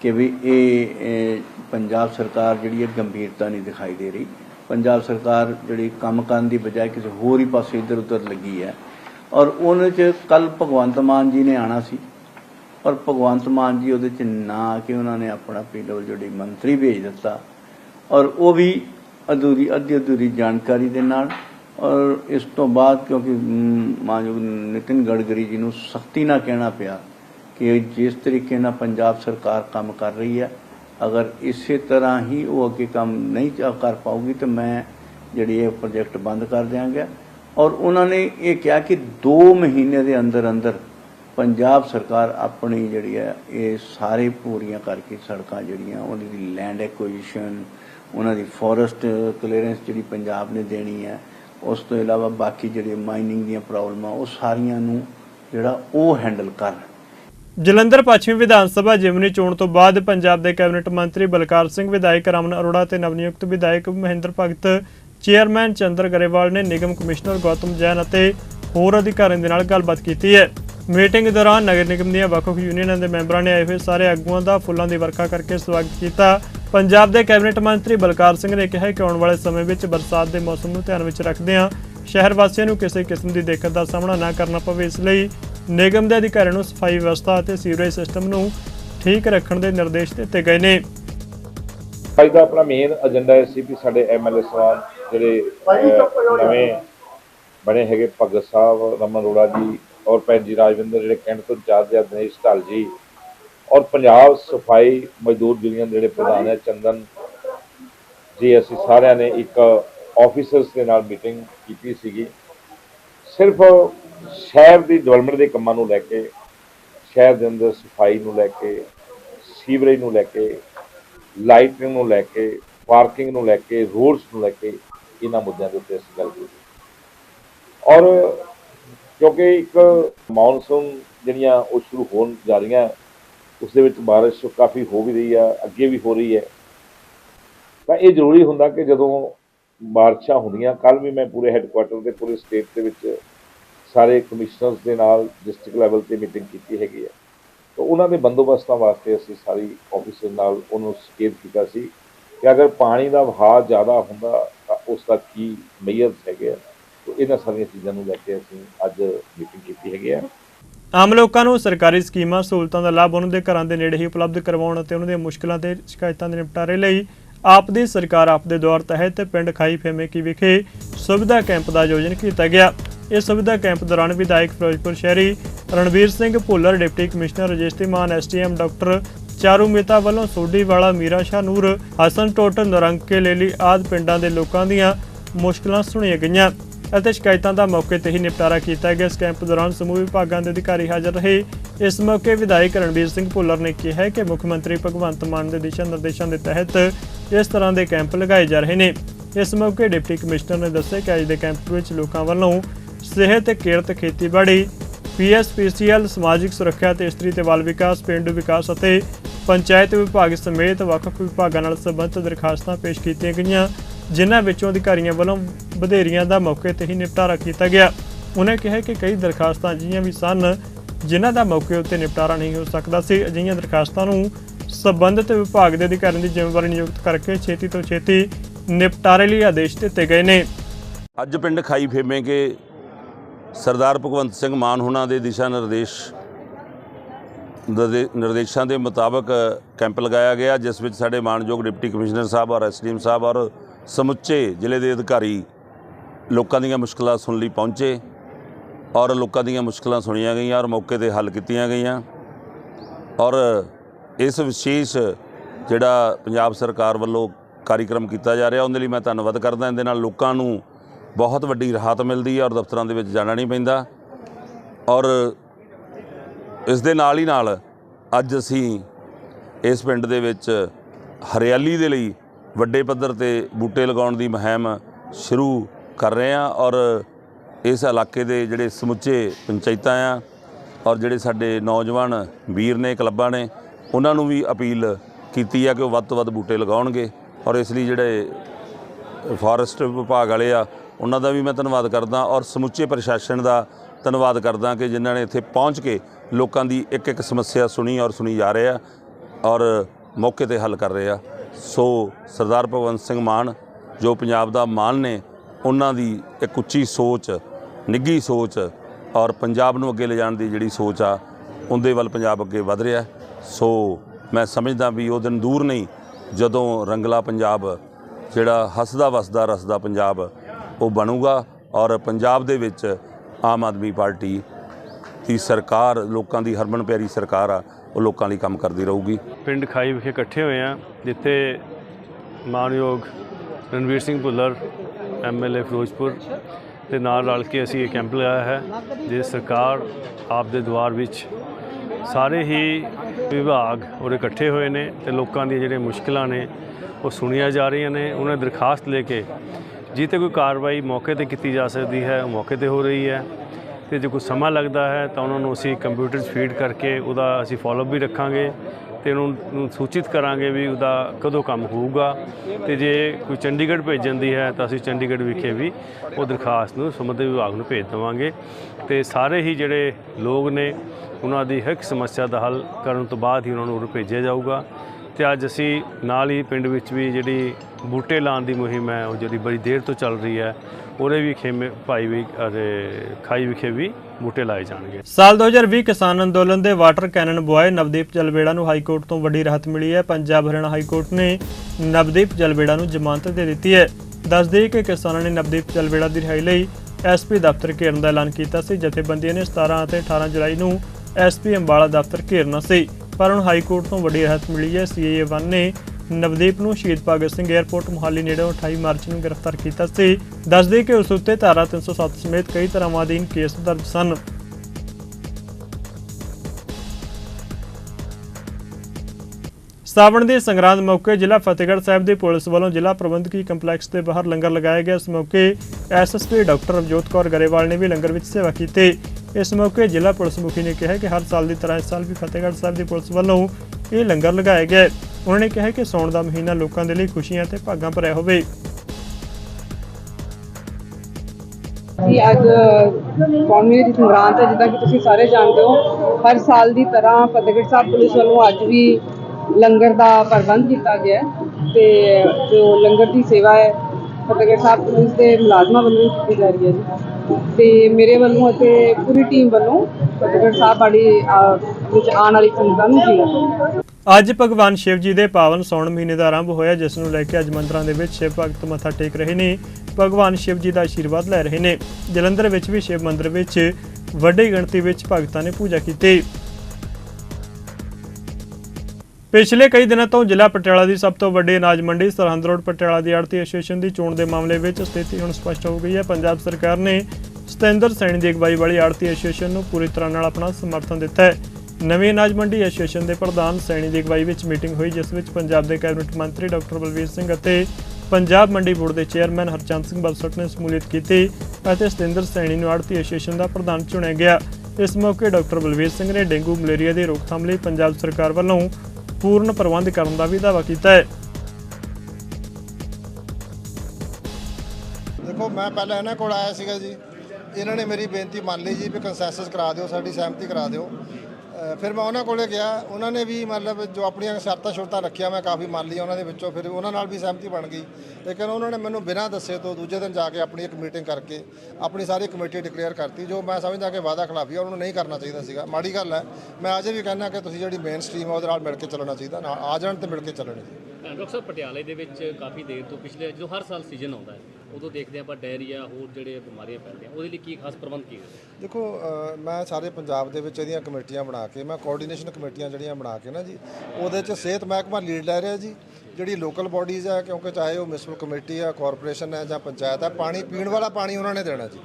ਕਿ ਵੀ ਇਹ ਪੰਜਾਬ ਸਰਕਾਰ ਜਿਹੜੀ ਹੈ ਗੰਭੀਰਤਾ ਨਹੀਂ ਦਿਖਾਈ ਦੇ ਰਹੀ। ਪੰਜਾਬ ਸਰਕਾਰ ਜਿਹੜੀ ਕੰਮ ਕਰਨ ਦੀ ਬਜਾਏ ਕਿਸੇ ਹੋਰ ਹੀ ਪਾਸੇ ਇੱਧਰ ਉੱਧਰ ਲੱਗੀ ਹੈ। ਔਰ ਉਹਨਾਂ 'ਚ ਕੱਲ ਭਗਵੰਤ ਮਾਨ ਜੀ ਨੇ ਆਣਾ ਸੀ। ਔਰ ਭਗਵੰਤ ਮਾਨ ਜੀ ਉਹਦੇ 'ਚ ਨਾ ਆ ਕੇ ਉਹਨਾਂ ਨੇ ਆਪਣਾ ਪੀਡਬਲਯੂਡੀ ਮੰਤਰੀ ਭੇਜ ਦਿੱਤਾ। ਔਰ ਉਹ ਵੀ ਅਧੂਰੀ, ਅੱਧੀ ਅਧੂਰੀ ਜਾਣਕਾਰੀ ਦੇ ਨਾਲ। ਔਰ ਇਸ ਤੋਂ ਬਾਅਦ ਕਿਉਂਕਿ ਮਾਨਯੋਗ ਨਿਤਿਨ ਗਡਕਰੀ ਜੀ ਨੂੰ ਸਖਤੀ ਨਾਲ ਕਹਿਣਾ ਪਿਆ। ਕਿ ਜਿਸ ਤਰੀਕੇ ਨਾਲ ਪੰਜਾਬ ਸਰਕਾਰ ਕੰਮ ਕਰ ਰਹੀ ਹੈ, ਅਗਰ ਇਸੇ ਤਰ੍ਹਾਂ ਹੀ ਉਹ ਅੱਗੇ ਕੰਮ ਨਹੀਂ ਕਰ ਪਾਊਗੀ, ਤਾਂ ਮੈਂ ਜਿਹੜੀ ਇਹ ਪ੍ਰੋਜੈਕਟ ਬੰਦ ਕਰ ਦਿਆਂਗਾ। ਔਰ ਉਹਨਾਂ ਨੇ ਇਹ ਕਿਹਾ ਕਿ 2 ਮਹੀਨੇ ਦੇ ਅੰਦਰ ਅੰਦਰ ਪੰਜਾਬ ਸਰਕਾਰ ਆਪਣੀ ਜਿਹੜੀ ਹੈ, ਇਹ ਸਾਰੇ ਪੂਰੀਆਂ ਕਰਕੇ ਸੜਕਾਂ ਜਿਹੜੀਆਂ, ਉਹਨਾਂ ਦੀ ਲੈਂਡ ਐਕੁਜੀਸ਼ਨ ਉਹਨਾਂ ਦੀ ਫੋਰੈਸਟ ਕਲੀਅਰੈਂਸ ਜਿਹੜੀ ਪੰਜਾਬ ਨੇ ਦੇਣੀ ਹੈ, ਉਸ ਤੋਂ ਇਲਾਵਾ ਬਾਕੀ ਜਿਹੜੇ ਮਾਈਨਿੰਗ ਦੀਆਂ ਪ੍ਰੋਬਲਮਾਂ ਉਹ ਸਾਰੀਆਂ ਨੂੰ ਜਿਹੜਾ ਉਹ ਹੈਂਡਲ ਕਰਨ ਜਲੰਧਰ ਪੱਛਮੀ ਵਿਧਾਨ ਸਭਾ ਜਿਮਨੀ ਚੋਣ ਤੋਂ ਬਾਅਦ ਪੰਜਾਬ ਦੇ ਕੈਬਨਿਟ ਮੰਤਰੀ ਬਲਕਾਰ ਸਿੰਘ, ਵਿਧਾਇਕ ਰਮਨ ਅਰੋੜਾ ਤੇ ਨਵਨਿਯੁਕਤ ਵਿਧਾਇਕ ਮਹਿੰਦਰ ਭਗਤ, ਚੇਅਰਮੈਨ ਚੰਦਰ ਗਰੇਵਾਲ ਨੇ ਨਿਗਮ ਕਮਿਸ਼ਨਰ ਗੌਤਮ ਜੈਨ ਅਤੇ ਹੋਰ ਅਧਿਕਾਰੀਆਂ ਦੇ ਨਾਲ ਗੱਲਬਾਤ ਕੀਤੀ ਹੈ। ਮੀਟਿੰਗ ਦੌਰਾਨ ਨਗਰ ਨਿਗਮ ਦੀਆਂ ਵੱਖ-ਵੱਖ ਯੂਨੀਅਨਾਂ ਦੇ ਮੈਂਬਰਾਂ ਨੇ ਆਏ ਹੋਏ ਸਾਰੇ ਆਗੂਆਂ ਦਾ ਫੁੱਲਾਂ ਦੀ ਵਰਖਾ ਕਰਕੇ ਸਵਾਗਤ ਕੀਤਾ। ਪੰਜਾਬ ਦੇ ਕੈਬਨਿਟ ਮੰਤਰੀ ਬਲਕਾਰ ਸਿੰਘ ਨੇ ਕਿਹਾ ਕਿ ਆਉਣ ਵਾਲੇ ਸਮੇਂ ਵਿੱਚ ਬਰਸਾਤ ਦੇ ਮੌਸਮ ਨੂੰ ਧਿਆਨ ਵਿੱਚ ਰੱਖਦਿਆਂ ਸ਼ਹਿਰ ਵਾਸੀਆਂ ਨੂੰ ਕਿਸੇ ਕਿਸਮ ਦੀ ਦਿੱਕਤ ਦਾ ਸਾਹਮਣਾ ਨਾ ਕਰਨਾ ਪਵੇ, ਇਸ ਲਈ ਨਿਗਮ ਦੇ ਅਧਿਕਾਰੀਆਂ ਨੂੰ ਸਫ਼ਾਈ ਵਿਵਸਥਾ ਅਤੇ ਸੀਵਰੇਜ ਸਿਸਟਮ ਨੂੰ ਠੀਕ ਰੱਖਣ ਦੇ ਨਿਰਦੇਸ਼ ਦਿੱਤੇ ਗਏ ਨੇ। ਅੱਜ ਦਾ ਆਪਣਾ ਮੇਨ ਏਜੰਡਾ ਇਹ ਸੀ ਵੀ ਸਾਡੇ ਐਮਐਲਏ ਸਾਹਿਬ ਜਿਹੜੇ ਨਵੇਂ ਬਣੇ ਹੈਗੇ ਭਗਤ ਸਾਹਿਬ, ਰਮਨ ਅਰੋੜਾ ਜੀ ਔਰ ਭੈਣ ਜੀ ਰਾਜਵਿੰਦਰ ਜਿਹੜੇ ਕੈਂਟ ਤੋਂ ਇੰਚਾਰਜ ਆ ਦਿਨੇਸ਼ ਢਾਲ ਜੀ ਔਰ ਪੰਜਾਬ ਸਫ਼ਾਈ ਮਜ਼ਦੂਰ ਯੂਨੀਅਨ ਜਿਹੜੇ ਪ੍ਰਧਾਨ ਹੈ ਚੰਦਨ ਜੀ, ਅਸੀਂ ਸਾਰਿਆਂ ਨੇ ਇੱਕ ਆਫੀਸਰਸ ਦੇ ਨਾਲ ਮੀਟਿੰਗ ਕੀਤੀ ਸੀਗੀ। ਸਿਰਫ ਸ਼ਹਿਰ ਦੀ ਡਿਵੈਲਪਮੈਂਟ ਦੇ ਕੰਮਾਂ ਨੂੰ ਲੈ ਕੇ, ਸ਼ਹਿਰ ਦੇ ਅੰਦਰ ਸਫ਼ਾਈ ਨੂੰ ਲੈ ਕੇ, ਸੀਵਰੇਜ ਨੂੰ ਲੈ ਕੇ ਲਾਈਟਿੰਗ ਨੂੰ ਲੈ ਕੇ ਪਾਰਕਿੰਗ ਨੂੰ ਲੈ ਕੇ ਰੋਡਸ ਨੂੰ ਲੈ ਕੇ ਇਹਨਾਂ ਮੁੱਦਿਆਂ ਦੇ ਉੱਤੇ ਅਸੀਂ ਗੱਲ ਕੀਤੀ। ਔਰ ਕਿਉਂਕਿ ਇੱਕ ਮੌਨਸੂਨ ਜਿਹੜੀਆਂ ਉਹ ਸ਼ੁਰੂ ਹੋਣ ਜਾ ਰਹੀਆਂ, ਉਸ ਦੇ ਵਿੱਚ ਬਾਰਿਸ਼ ਕਾਫੀ ਹੋ ਵੀ ਰਹੀ ਆ, ਅੱਗੇ ਵੀ ਹੋ ਰਹੀ ਹੈ। ਤਾਂ ਇਹ ਜ਼ਰੂਰੀ ਹੁੰਦਾ ਕਿ ਜਦੋਂ ਬਾਰਿਸ਼ਾਂ ਹੁੰਦੀਆਂ ਕੱਲ ਵੀ ਮੈਂ ਪੂਰੇ ਹੈੱਡਕੁਆਟਰ ਤੇ ਪੂਰੇ ਸਟੇਟ ਦੇ ਵਿੱਚ ਸਾਰੇ ਕਮਿਸ਼ਨਰਸ ਦੇ ਨਾਲ ਡਿਸਟ੍ਰਿਕਟ ਲੈਵਲ ਤੇ ਮੀਟਿੰਗ ਕੀਤੀ ਹੈਗੀ ਹੈ। ਤਾਂ ਉਹਨਾਂ ਦੇ ਬੰਦੋਬਸਤਾਂ ਵਾਸਤੇ ਅਸੀਂ ਸਾਰੀ ਆਫਿਸਰ ਨਾਲ ਉਹਨੂੰ ਸਕੇਤ ਕੀਤਾ ਸੀ ਕਿ ਅਗਰ ਪਾਣੀ ਦਾ ਵਹਾਅ ਜ਼ਿਆਦਾ ਹੁੰਦਾ ਤਾਂ ਉਸ ਦਾ ਕੀ ਮੇਜਰਸ ਹੈਗੇ ਆ। ਤਾਂ ਇਹਨਾਂ ਸਾਰੀਆਂ ਚੀਜ਼ਾਂ ਨੂੰ ਲੈ ਕੇ ਅਸੀਂ ਅੱਜ ਮੀਟਿੰਗ ਕੀਤੀ ਹੈਗੀ ਆ ਆਮ ਲੋਕਾਂ ਨੂੰ ਸਰਕਾਰੀ ਸਕੀਮਾਂ, ਸਹੂਲਤਾਂ ਦਾ ਲਾਭ ਉਹਨਾਂ ਦੇ ਘਰਾਂ ਦੇ ਨੇੜੇ ਹੀ ਉਪਲਬਧ ਕਰਵਾਉਣ ਅਤੇ ਉਹਨਾਂ ਦੀਆਂ ਮੁਸ਼ਕਲਾਂ ਤੇ ਸ਼ਿਕਾਇਤਾਂ ਦੇ ਨਿਪਟਾਰੇ ਲਈ ਆਪ ਦੀ ਸਰਕਾਰ ਆਪ ਦੇ ਦੌਰ ਤਹਿਤ ਪਿੰਡ ਖਾਈ ਫੇਮੇਕੀ ਵਿਖੇ ਸੁਵਿਧਾ ਕੈਂਪ ਦਾ ਆਯੋਜਨ ਕੀਤਾ ਗਿਆ। ਇਸ ਸੁਵਿਧਾ ਕੈਂਪ ਦੌਰਾਨ ਵਿਧਾਇਕ ਫਿਰੋਜ਼ਪੁਰ ਸ਼ਹਿਰੀ Ranvir Singh Bhullar, deputy commissioner Rajesh Dhiman STM doctor Charu Mehta ਵੱਲੋਂ ਸੋਢੀ ਵਾਲਾ ਮੀਰਾ ਸ਼ਾਹ ਨੂਰ, ਹਸਨ ਟੋਟ ਨਰੰਕੇ ਲੇਲੀ ਆਦ ਪਿੰਡਾਂ ਦੇ ਲੋਕਾਂ ਦੀਆਂ ਮੁਸ਼ਕਲਾਂ ਸੁਣੀਆਂ ਗਈਆਂ ਅਤੇ ਸ਼ਿਕਾਇਤਾਂ ਦਾ ਮੌਕੇ ਤੇ ਹੀ ਨਿਪਟਾਰਾ ਕੀਤਾ ਗਿਆ। ਇਸ ਕੈਂਪ ਦੌਰਾਨ ਸਮੂਹ ਵਿਭਾਗਾਂ ਦੇ ਅਧਿਕਾਰੀ ਹਾਜ਼ਰ ਰਹੇ। ਇਸ ਮੌਕੇ ਵਿਧਾਇਕ ਰਣਬੀਰ ਸਿੰਘ ਭੁੱਲਰ ਨੇ ਕਿਹਾ ਕਿ ਮੁੱਖ ਮੰਤਰੀ ਭਗਵੰਤ ਮਾਨ ਦੇ ਦਿਸ਼ਾ ਨਿਰਦੇਸ਼ਾਂ ਦੇ ਤਹਿਤ ਇਸ ਤਰ੍ਹਾਂ ਦੇ ਕੈਂਪ ਲਗਾਏ ਜਾ ਰਹੇ ਨੇ। ਇਸ ਮੌਕੇ ਡਿਪਟੀ ਕਮਿਸ਼ਨਰ ਨੇ ਦੱਸਿਆ ਕਿ ਅੱਜ ਦੇ ਕੈਂਪ ਵਿੱਚ ਲੋਕਾਂ ਵੱਲੋਂ ਸਿਹਤ ਕਿਰਤ ਖੇਤੀਬਾੜੀ, ਪੀਐਸਪੀਸੀਐਲ, ਸਮਾਜਿਕ ਸੁਰੱਖਿਆ ਤੇ ਇਸਤਰੀ ਤੇ ਬਾਲ ਵਿਕਾਸ, ਪਿੰਡੂ ਵਿਕਾਸ ਅਤੇ ਪੰਚਾਇਤ ਵਿਭਾਗ ਸਮੇਤ ਵੱਖ-ਵੱਖ ਵਿਭਾਗਾਂ ਨਾਲ ਸੰਬੰਧਿਤ ਦਰਖਾਸਤਾਂ ਪੇਸ਼ ਕੀਤੀਆਂ ਗਈਆਂ, ਜਿਨ੍ਹਾਂ ਵਿੱਚੋਂ ਅਧਿਕਾਰੀਆਂ ਵੱਲੋਂ ਵਧੇਰੀਆਂ ਦਾ ਮੌਕੇ ਤੇ ਹੀ ਨਿਪਟਾਰਾ ਕੀਤਾ ਗਿਆ। ਉਹਨੇ ਕਿਹਾ ਕਿ ਕਈ ਦਰਖਾਸਤਾਂ ਅਜਿਹੀਆਂ ਵੀ ਸਨ, ਜਿਨ੍ਹਾਂ ਦਾ ਮੌਕੇ ਉੱਤੇ ਨਿਪਟਾਰਾ ਨਹੀਂ ਹੋ ਸਕਦਾ ਸੀ। ਅਜਿਹੀਆਂ ਦਰਖਾਸਤਾਂ ਨੂੰ ਸੰਬੰਧਿਤ ਵਿਭਾਗ ਦੇ ਅਧਿਕਾਰੀਆਂ ਦੀ ਜ਼ਿੰਮੇਵਾਰੀ ਨਿਯੁਕਤ ਕਰਕੇ ਛੇਤੀ ਤੋਂ ਛੇਤੀ ਨਿਪਟਾਰੇ ਲਈ ਆਦੇਸ਼ ਦਿੱਤੇ ਗਏ ਨੇ। ਅੱਜ ਪਿੰਡ ਖਾਈ ਫੇਮੇ ਕੇ ਸਰਦਾਰ ਭਗਵੰਤ ਸਿੰਘ ਮਾਨ ਹੁਣਾਂ ਦੇ ਦਿਸ਼ਾ ਨਿਰਦੇਸ਼ ਦੇ ਨਿਰਦੇਸ਼ਾਂ ਦੇ ਮੁਤਾਬਕ ਕੈਂਪ ਲਗਾਇਆ ਗਿਆ, ਜਿਸ ਵਿੱਚ ਸਾਡੇ ਮਾਨਯੋਗ ਡਿਪਟੀ ਕਮਿਸ਼ਨਰ ਸਾਹਿਬ ਔਰ ਐਸਡੀਐਮ ਸਾਹਿਬ ਔਰ ਸਮੁੱਚੇ ਜ਼ਿਲ੍ਹੇ ਦੇ ਅਧਿਕਾਰੀ ਲੋਕਾਂ ਦੀਆਂ ਮੁਸ਼ਕਲਾਂ ਸੁਣ ਲਈ ਪਹੁੰਚੇ ਔਰ ਲੋਕਾਂ ਦੀਆਂ ਮੁਸ਼ਕਲਾਂ ਸੁਣੀਆਂ ਗਈਆਂ ਔਰ ਮੌਕੇ ਤੇ ਹੱਲ ਕੀਤੀਆਂ ਗਈਆਂ ਔਰ ਇਸ ਵਿਸ਼ੇਸ਼ ਜਿਹੜਾ ਪੰਜਾਬ ਸਰਕਾਰ ਵੱਲੋਂ ਕਾਰਜਕ੍ਰਮ ਕੀਤਾ ਜਾ ਰਿਹਾ, ਉਹਦੇ ਲਈ ਮੈਂ ਧੰਨਵਾਦ ਕਰਦਾ। ਇਹਦੇ ਨਾਲ ਲੋਕਾਂ ਨੂੰ ਬਹੁਤ ਵੱਡੀ ਰਾਹਤ ਮਿਲਦੀ ਹੈ ਔਰ ਦਫ਼ਤਰਾਂ ਦੇ ਵਿੱਚ ਜਾਣਾ ਨਹੀਂ ਪੈਂਦਾ। ਔਰ ਇਸ ਦੇ ਨਾਲ ਹੀ ਨਾਲ ਅੱਜ ਅਸੀਂ ਇਸ ਪਿੰਡ ਦੇ ਵਿੱਚ ਹਰਿਆਲੀ ਦੇ ਲਈ ਵੱਡੇ ਪੱਧਰ ਤੇ ਬੂਟੇ ਲਗਾਉਣ ਦੀ ਮੁਹਿੰਮ ਸ਼ੁਰੂ ਕਰ ਰਹੇ ਹਾਂ ਔਰ ਇਸ ਇਲਾਕੇ ਦੇ ਜਿਹੜੇ ਸਮੁੱਚੇ ਪੰਚਾਇਤਾਂ ਆ ਔਰ ਜਿਹੜੇ ਸਾਡੇ ਨੌਜਵਾਨ ਵੀਰ ਨੇ, ਕਲੱਬਾਂ ਨੇ, ਉਹਨਾਂ ਨੂੰ ਵੀ ਅਪੀਲ ਕੀਤੀ ਆ ਕਿ ਉਹ ਵੱਧ ਤੋਂ ਵੱਧ ਬੂਟੇ ਲਗਾਉਣਗੇ। ਔਰ ਇਸ ਲਈ ਜਿਹੜੇ ਫਾਰੈਸਟ ਵਿਭਾਗ ਵਾਲੇ ਆ ਉਹਨਾਂ ਦਾ ਵੀ ਮੈਂ ਧੰਨਵਾਦ ਕਰਦਾ ਔਰ ਸਮੁੱਚੇ ਪ੍ਰਸ਼ਾਸਨ ਦਾ ਧੰਨਵਾਦ ਕਰਦਾ ਕਿ ਜਿਨ੍ਹਾਂ ਨੇ ਇੱਥੇ ਪਹੁੰਚ ਕੇ ਲੋਕਾਂ ਦੀ ਇੱਕ ਇੱਕ ਸਮੱਸਿਆ ਸੁਣੀ ਔਰ ਸੁਣੀ ਜਾ ਰਹੇ ਆ ਔਰ ਮੌਕੇ ਤੇ ਹੱਲ ਕਰ ਰਹੇ ਆ। ਸੋ ਸਰਦਾਰ ਭਗਵੰਤ ਸਿੰਘ ਮਾਨ, ਜੋ ਪੰਜਾਬ ਦਾ ਮਾਨ ਨੇ, ਉਹਨਾਂ ਦੀ ਇੱਕ ਉੱਚੀ ਸੋਚ, ਨਿੱਘੀ ਸੋਚ ਔਰ ਪੰਜਾਬ ਨੂੰ ਅੱਗੇ ਲਿਜਾਣ ਦੀ ਜਿਹੜੀ ਸੋਚ ਆ, ਉਹਦੇ ਵੱਲ ਪੰਜਾਬ ਅੱਗੇ ਵਧ ਰਿਹਾ। ਸੋ ਮੈਂ ਸਮਝਦਾ ਵੀ ਉਹ ਦਿਨ ਦੂਰ ਨਹੀਂ, ਜਦੋਂ ਰੰਗਲਾ ਪੰਜਾਬ, ਜਿਹੜਾ ਹੱਸਦਾ ਵਸਦਾ ਰਸਦਾ ਪੰਜਾਬ ਉਹ ਬਣੂਗਾ ਔਰ ਪੰਜਾਬ ਦੇ ਵਿੱਚ ਆਮ ਆਦਮੀ ਪਾਰਟੀ ਦੀ ਸਰਕਾਰ, ਲੋਕਾਂ ਦੀ ਹਰਮਨ ਪਿਆਰੀ ਸਰਕਾਰ ਆ, ਉਹ ਲੋਕਾਂ ਲਈ ਕੰਮ ਕਰਦੀ ਰਹੂਗੀ। ਪਿੰਡ ਖਾਈ ਵਿਖੇ ਇਕੱਠੇ ਹੋਏ ਆ ਜਿੱਥੇ ਮਾਨਯੋਗ ਰਣਵੀਰ ਸਿੰਘ ਭੁੱਲਰ ਐਮਐਲਏ ਫਿਰੋਜ਼ਪੁਰ ਦੇ ਨਾਲ ਰਲ ਕੇ ਅਸੀਂ ਇਹ ਕੈਂਪ ਲਗਾਇਆ ਹੈ ਜੇ ਸਰਕਾਰ ਆਪ ਦੇ ਦੁਆਰ ਵਿੱਚ ਸਾਰੇ ਹੀ ਵਿਭਾਗ ਔਰ ਇਕੱਠੇ ਹੋਏ ਨੇ ਤੇ ਲੋਕਾਂ ਦੀਆਂ ਜਿਹੜੀਆਂ ਮੁਸ਼ਕਲਾਂ ਨੇ, ਉਹ ਸੁਣੀਆਂ ਜਾ ਰਹੀਆਂ ਨੇ। ਉਹਨਾਂ ਦਰਖਾਸਤ ਲੈ ਕੇ ਜਿੱਤੇ ਕੋਈ ਕਾਰਵਾਈ ਮੌਕੇ ਤੇ ਕੀਤੀ ਜਾ ਸਕਦੀ ਹੈ, ਉਹ ਮੌਕੇ ਤੇ ਹੋ ਰਹੀ ਹੈ। ਤੇ ਜੇ ਕੋਈ ਸਮਾਂ ਲੱਗਦਾ ਹੈ ਤਾਂ ਉਹਨਾਂ ਨੂੰ ਅਸੀਂ ਕੰਪਿਊਟਰ 'ਚ ਫੀਡ ਕਰਕੇ ਉਹਦਾ ਅਸੀਂ ਫਾਲੋਅਪ ਵੀ ਰੱਖਾਂਗੇ। ਤੇ ਉਹਨੂੰ ਸੂਚਿਤ ਕਰਾਂਗੇ ਵੀ ਉਹਦਾ ਕਦੋਂ ਕੰਮ ਹੋਊਗਾ। ਤੇ ਜੇ ਕੋਈ ਚੰਡੀਗੜ੍ਹ ਭੇਜਣ ਦੀ ਹੈ ਤਾਂ ਅਸੀਂ ਚੰਡੀਗੜ੍ਹ ਵਿਖੇ ਵੀ ਉਹ ਦਰਖਾਸਤ ਨੂੰ ਸੰਬੰਧਿਤ ਵਿਭਾਗ ਨੂੰ ਭੇਜ ਦੇਵਾਂਗੇ। ਤੇ ਸਾਰੇ ਹੀ ਜਿਹੜੇ ਲੋਕ ਨੇ, ਉਹਨਾਂ ਦੀ ਹਰ ਇੱਕ ਸਮੱਸਿਆ ਦਾ ਹੱਲ ਕਰਨ ਤੋਂ ਬਾਅਦ ਹੀ ਉਹਨਾਂ ਨੂੰ ਉਰੇ ਭੇਜਿਆ ਜਾਊਗਾ। ਤੇ ਅੱਜ ਅਸੀਂ ਨਾਲ ਹੀ ਪਿੰਡ ਵਿੱਚ ਵੀ ਜਿਹੜੀ ਬੂਟੇ ਲਾਉਣ ਦੀ ਮੁਹਿੰਮ ਹੈ, ਉਹ ਜਿਹੜੀ ਬੜੀ ਦੇਰ ਤੋਂ ਚੱਲ ਰਹੀ ਹੈ, ਉਹਦੇ ਵੀ ਖੇਮੇ ਭਾਈ ਵੀ ਅਤੇ ਖਾਈ ਵਿਖੇ ਵੀ ਬੂਟੇ ਲਾਏ ਜਾਣਗੇ। ਸਾਲ 2020 ਕਿਸਾਨ ਅੰਦੋਲਨ ਦੇ water cannon boy Navdeep Jalbera ਨੂੰ ਹਾਈ ਕੋਰਟ ਤੋਂ ਵੱਡੀ ਰਾਹਤ ਮਿਲੀ ਹੈ। ਪੰਜਾਬ ਹਰਿਆਣਾ ਹਾਈ ਕੋਰਟ ਨੇ ਨਵਦੀਪ ਜਲਵੇੜਾ ਨੂੰ ਜ਼ਮਾਨਤ ਦੇ ਦਿੱਤੀ ਹੈ। ਦੱਸ ਦੇਈਏ ਕਿ ਕਿਸਾਨਾਂ ਨੇ ਨਵਦੀਪ ਜਲਵੇੜਾ ਦੀ ਰਿਹਾਈ ਲਈ ਐਸਪੀ ਦਫ਼ਤਰ ਘੇਰਨ ਦਾ ਐਲਾਨ ਕੀਤਾ ਸੀ। ਜਥੇਬੰਦੀਆਂ ਨੇ 17 ਅਤੇ 18 ਜੁਲਾਈ ਨੂੰ ਐਸਪੀ ਅੰਬਾਲਾ ਦਫ਼ਤਰ ਘੇਰਨਾ ਸੀ। ਪਰ ਹੁਣ ਹਾਈ ਕੋਰਟ ਤੋਂ ਵੱਡੀ ਰਾਹਤ ਮਿਲੀ ਹੈ। ਸੀਏਏ 1 ਨੇ ਨਵਦੀਪ ਨੂੰ ਸ਼ਹੀਦ ਭਗਤ ਸਿੰਘ 에ਅਰਪੋਰਟ ਮੁਹਾਲੀ ਨੇੜੇ 28 ਮਾਰਚ ਨੂੰ ਗ੍ਰਿਫਤਾਰ ਕੀਤਾ ਸੀ। ਦੱਸਦੇ ਕਿ ਉਸ ਉੱਤੇ ਧਾਰਾ 307 ਸਮੇਤ ਕਈ ਤਰ੍ਹਾਂ ਅਧੀਨ ਕੇਸ ਦਰਜ ਸਨ। ਸਾਵਣ ਦੇ ਸੰਗਰਾਂਦ ਮੌਕੇ ਜ਼ਿਲ੍ਹਾ ਫਤਿਹਗੜ੍ਹ ਸਾਹਿਬ ਦੇ ਪੁਲਿਸ ਵੱਲੋਂ ਜ਼ਿਲ੍ਹਾ ਪ੍ਰਬੰਧਕੀ ਕੰਪਲੈਕਸ ਦੇ ਬਾਹਰ ਲੰਗਰ ਲਗਾਇਆ ਗਿਆ ਇਸ ਮੌਕੇ ਐਸਐਸਪੀ ਡਾਕਟਰ ਅਵਜੋਤ ਕੌਰ ਗਰੇਵਾਲ ਨੇ ਵੀ ਲੰਗਰ ਵਿੱਚ ਸੇਵਾ ਕੀਤੀ। ਇਸ ਮੌਕੇ ਜ਼ਿਲ੍ਹਾ ਪੁਲਿਸ ਮੁਖੀ ਨੇ ਕਿਹਾ ਕਿ ਹਰ ਸਾਲ ਦੀ ਤਰ੍ਹਾਂ ਇਸ ਸਾਲ ਵੀ ਫਤਿਹਗੜ੍ਹ ਸਾਹਿਬ ਦੀ ਪੁਲਿਸ ਵੱਲੋਂ ਇਹ ਲੰਗਰ ਲਗਾਇਆ ਗਿਆ ਉਹਨਾਂ ਨੇ ਕਿਹਾ ਕਿ ਸੌਣ ਦਾ ਮਹੀਨਾ ਲੋਕਾਂ ਦੇ ਲਈ ਖੁਸ਼ੀਆਂ ਤੇ ਭਾਗਾਂ ਭਰਿਆ ਹੋਵੇ। ਕਿ ਅੱਜ ਕੌਮੀ ਦੀ ਸੰਗਰਾਂਦ ਹੈ, ਜਿੱਦਾਂ ਕਿ ਤੁਸੀਂ ਸਾਰੇ ਜਾਣਦੇ ਹੋ, ਹਰ ਸਾਲ ਦੀ ਤਰ੍ਹਾਂ ਫਤਿਹਗੜ੍ਹ ਸਾਹਿਬ ਪੁਲਿਸ ਵੱਲੋਂ ਅੱਜ ਵੀ ਲੰਗਰ ਦਾ ਪ੍ਰਬੰਧ ਕੀਤਾ ਗਿਆ ਤੇ ਜੋ ਲੰਗਰ ਦੀ ਸੇਵਾ ਹੈ, ਫਤਿਹਗੜ੍ਹ ਸਾਹਿਬ ਪੁਲਿਸ ਦੇ ਮੁਲਾਜ਼ਮਾਂ ਵੱਲੋਂ ਹੀ ਕੀਤੀ ਜਾ ਰਹੀ ਹੈ ਜੀ। ਤੇ ਮੇਰੇ ਵੱਲੋਂ ਅਤੇ ਪੂਰੀ ਟੀਮ ਵੱਲੋਂ ਫਤਿਹਗੜ੍ਹ ਸਾਹਿਬ ਵਾਲੀ ਵਿੱਚ ਆਉਣ ਵਾਲੀ ਸੰਗਤਾਂ ਨੂੰ ਜੀ। ਅੱਜ ਭਗਵਾਨ ਸ਼ਿਵ ਜੀ ਦੇ ਪਾਵਨ ਸੌਣ ਮਹੀਨੇ ਦਾ ਆਰੰਭ ਹੋਇਆ, ਜਿਸ ਨੂੰ ਲੈ ਕੇ ਅੱਜ ਮੰਦਰਾਂ ਦੇ ਵਿੱਚ ਸ਼ਿਵ ਭਗਤ ਮੱਥਾ ਟੇਕ ਰਹੇ ਨੇ। ਭਗਵਾਨ ਸ਼ਿਵ ਜੀ ਦਾ ਆਸ਼ੀਰਵਾਦ ਲੈ ਰਹੇ ਨੇ। ਜਲੰਧਰ ਵਿੱਚ ਵੀ ਸ਼ਿਵ ਮੰਦਿਰ ਵਿੱਚ ਵੱਡੀ ਗਿਣਤੀ ਵਿੱਚ ਭਗਤਾਂ ਨੇ ਪੂਜਾ ਕੀਤੀ। ਪਿਛਲੇ ਕਈ ਦਿਨਾਂ ਤੋਂ ਜ਼ਿਲ੍ਹਾ ਪਟਿਆਲਾ ਦੀ ਸਭ ਤੋਂ ਵੱਡੀ ਅਨਾਜ ਮੰਡੀ ਸਰਹੰਦ ਰੋਡ ਪਟਿਆਲਾ ਦੀ ਆੜਤੀ ਐਸੋਸੀਏਸ਼ਨ ਦੀ ਚੋਣ ਦੇ ਮਾਮਲੇ ਵਿੱਚ ਸਥਿਤੀ ਹੁਣ ਸਪਸ਼ਟ ਹੋ ਗਈ ਹੈ। ਪੰਜਾਬ ਸਰਕਾਰ ਨੇ ਸਤਿੰਦਰ ਸੈਣੀ ਦੀ ਅਗਵਾਈ ਵਾਲੀ ਆੜਤੀ ਐਸੋਸੀਏਸ਼ਨ ਨੂੰ ਪੂਰੀ ਤਰ੍ਹਾਂ ਨਾਲ ਆਪਣਾ ਸਮਰਥਨ ਦਿੱਤਾ ਹੈ। ਨਵੀਂ ਅਨਾਜ ਮੰਡੀ ਐਸੋਸੀਏਸ਼ਨ ਦੇ ਪ੍ਰਧਾਨ ਸੈਣੀ ਦੀ ਅਗਵਾਈ ਵਿੱਚ ਮੀਟਿੰਗ ਹੋਈ, ਜਿਸ ਵਿੱਚ ਪੰਜਾਬ ਦੇ ਕੈਬਨਿਟ ਮੰਤਰੀ ਡਾਕਟਰ ਬਲਵੀਰ ਸਿੰਘ ਅਤੇ ਪੰਜਾਬ ਮੰਡੀ ਬੋਰਡ ਦੇ ਚੇਅਰਮੈਨ ਹਰਚੰਦ ਸਿੰਘ ਬਲਸਟ ਨੇ ਸ਼ਮੂਲੀਅਤ ਕੀਤੀ ਅਤੇ ਸਤਿੰਦਰ ਸੈਣੀ ਨੂੰ ਆੜਤੀ ਐਸੋਸੀਏਸ਼ਨ ਦਾ ਪ੍ਰਧਾਨ ਚੁਣਿਆ ਗਿਆ। ਇਸ ਮੌਕੇ ਡਾਕਟਰ ਬਲਵੀਰ ਸਿੰਘ ਨੇ ਡੇਂਗੂ ਮਲੇਰੀਆ ਦੀ ਰੋਕਥਾਮ ਲਈ ਪੰਜਾਬ ਸਰਕਾਰ ਵੱਲੋਂ ਪੂਰਨ ਪ੍ਰਬੰਧ ਕਰਨ ਦਾ ਵੀ ਦਾਅਵਾ ਕੀਤਾ ਹੈ। ਦੇਖੋ, ਮੈਂ ਪਹਿਲਾਂ ਇਹਨਾਂ ਕੋਲ ਆਇਆ ਸੀਗਾ ਜੀ। ਇਹਨਾਂ ਨੇ ਮੇਰੀ ਬੇਨਤੀ ਮੰਨ ਲਈ ਜੀ ਵੀ ਕੰਸੈਂਸਸ ਕਰਾ ਦਿਓ, ਸਾਡੀ ਸਹਿਮਤੀ ਕਰਾ ਦਿਓ। ਫਿਰ ਮੈਂ ਉਹਨਾਂ ਕੋਲੇ ਗਿਆ, ਉਹਨਾਂ ਨੇ ਵੀ ਮਤਲਬ ਜੋ ਆਪਣੀਆਂ ਸ਼ਰਤਾਂ ਸ਼ੁਰਤਾਂ ਰੱਖੀਆਂ, ਮੈਂ ਕਾਫੀ ਮੰਨ ਲਈ ਉਹਨਾਂ ਦੇ ਵਿੱਚੋਂ, ਫਿਰ ਉਹਨਾਂ ਨਾਲ ਵੀ ਸਹਿਮਤੀ ਬਣ ਗਈ। ਲੇਕਿਨ ਉਹਨਾਂ ਨੇ ਮੈਨੂੰ ਬਿਨਾਂ ਦੱਸੇ ਤੋਂ ਦੂਜੇ ਦਿਨ ਜਾ ਕੇ ਆਪਣੀ ਇੱਕ ਮੀਟਿੰਗ ਕਰਕੇ ਆਪਣੀ ਸਾਰੀ ਕਮੇਟੀ ਡਿਕਲੇਅਰ ਕਰਤੀ, ਜੋ ਮੈਂ ਸਮਝਦਾ ਕਿ ਵਾਅਦਾ ਖਿਲਾਫੀ ਆ ਨੂੰ ਨਹੀਂ ਕਰਨਾ ਚਾਹੀਦਾ ਸੀਗਾ। ਮਾੜੀ ਗੱਲ ਹੈ, ਮੈਂ ਅਜੇ ਵੀ ਕਹਿੰਦਾ ਕਿ ਤੁਸੀਂ ਜਿਹੜੀ ਮੇਨ ਸਟ੍ਰੀਮ ਆ, ਉਹਦੇ ਨਾਲ ਮਿਲ ਕੇ ਚੱਲਣਾ ਚਾਹੀਦਾ ਨਾਲ ਆ ਜਾਣ ਤੇ ਮਿਲ ਕੇ ਚੱਲਣਾ। ਚਾਹੀਦਾ ਡਾਕਟਰ ਸਾਹਿਬ, ਪਟਿਆਲੇ ਦੇ ਵਿੱਚ ਕਾਫੀ ਦੇਰ ਤੋਂ ਪਿਛਲੇ ਜਦੋਂ ਹਰ ਸਾਲ ਸੀਜ਼ਨ ਆਉਂਦਾ ਹੈ ਉਦੋਂ ਦੇਖਦੇ ਆਪਾਂ ਡਾਇਰੀਆ, ਹੋਰ ਜਿਹੜੇ ਬਿਮਾਰੀਆਂ ਫੈਲਦੀਆਂ, ਉਹਦੇ ਲਈ ਕੀ ਖਾਸ ਪ੍ਰਬੰਧ ਕੀਤੇ ਦੇਖੋ ਮੈਂ ਸਾਰੇ ਪੰਜਾਬ ਦੇ ਵਿੱਚ ਇਹਦੀਆਂ ਕਮੇਟੀਆਂ ਬਣਾ ਕੇ, ਮੈਂ ਕੋਆਰਡੀਨੇਸ਼ਨ ਕਮੇਟੀਆਂ ਜਿਹੜੀਆਂ ਬਣਾ ਕੇ ਨਾ ਜੀ, ਉਹਦੇ 'ਚ ਸਿਹਤ ਮਹਿਕਮਾ ਲੀਡ ਲੈ ਰਿਹਾ ਜੀ, ਜਿਹੜੀ ਲੋਕਲ ਬਾਡੀਜ਼ ਹੈ ਕਿਉਂਕਿ ਚਾਹੇ ਉਹ ਮਿਊਨਿਸਪਲ ਕਮੇਟੀ ਹੈ ਕਾਰਪੋਰੇਸ਼ਨ ਹੈ ਜਾਂ ਪੰਚਾਇਤ ਹੈ ਪਾਣੀ ਪੀਣ ਵਾਲਾ ਪਾਣੀ ਉਹਨਾਂ ਨੇ ਦੇਣਾ ਜੀ।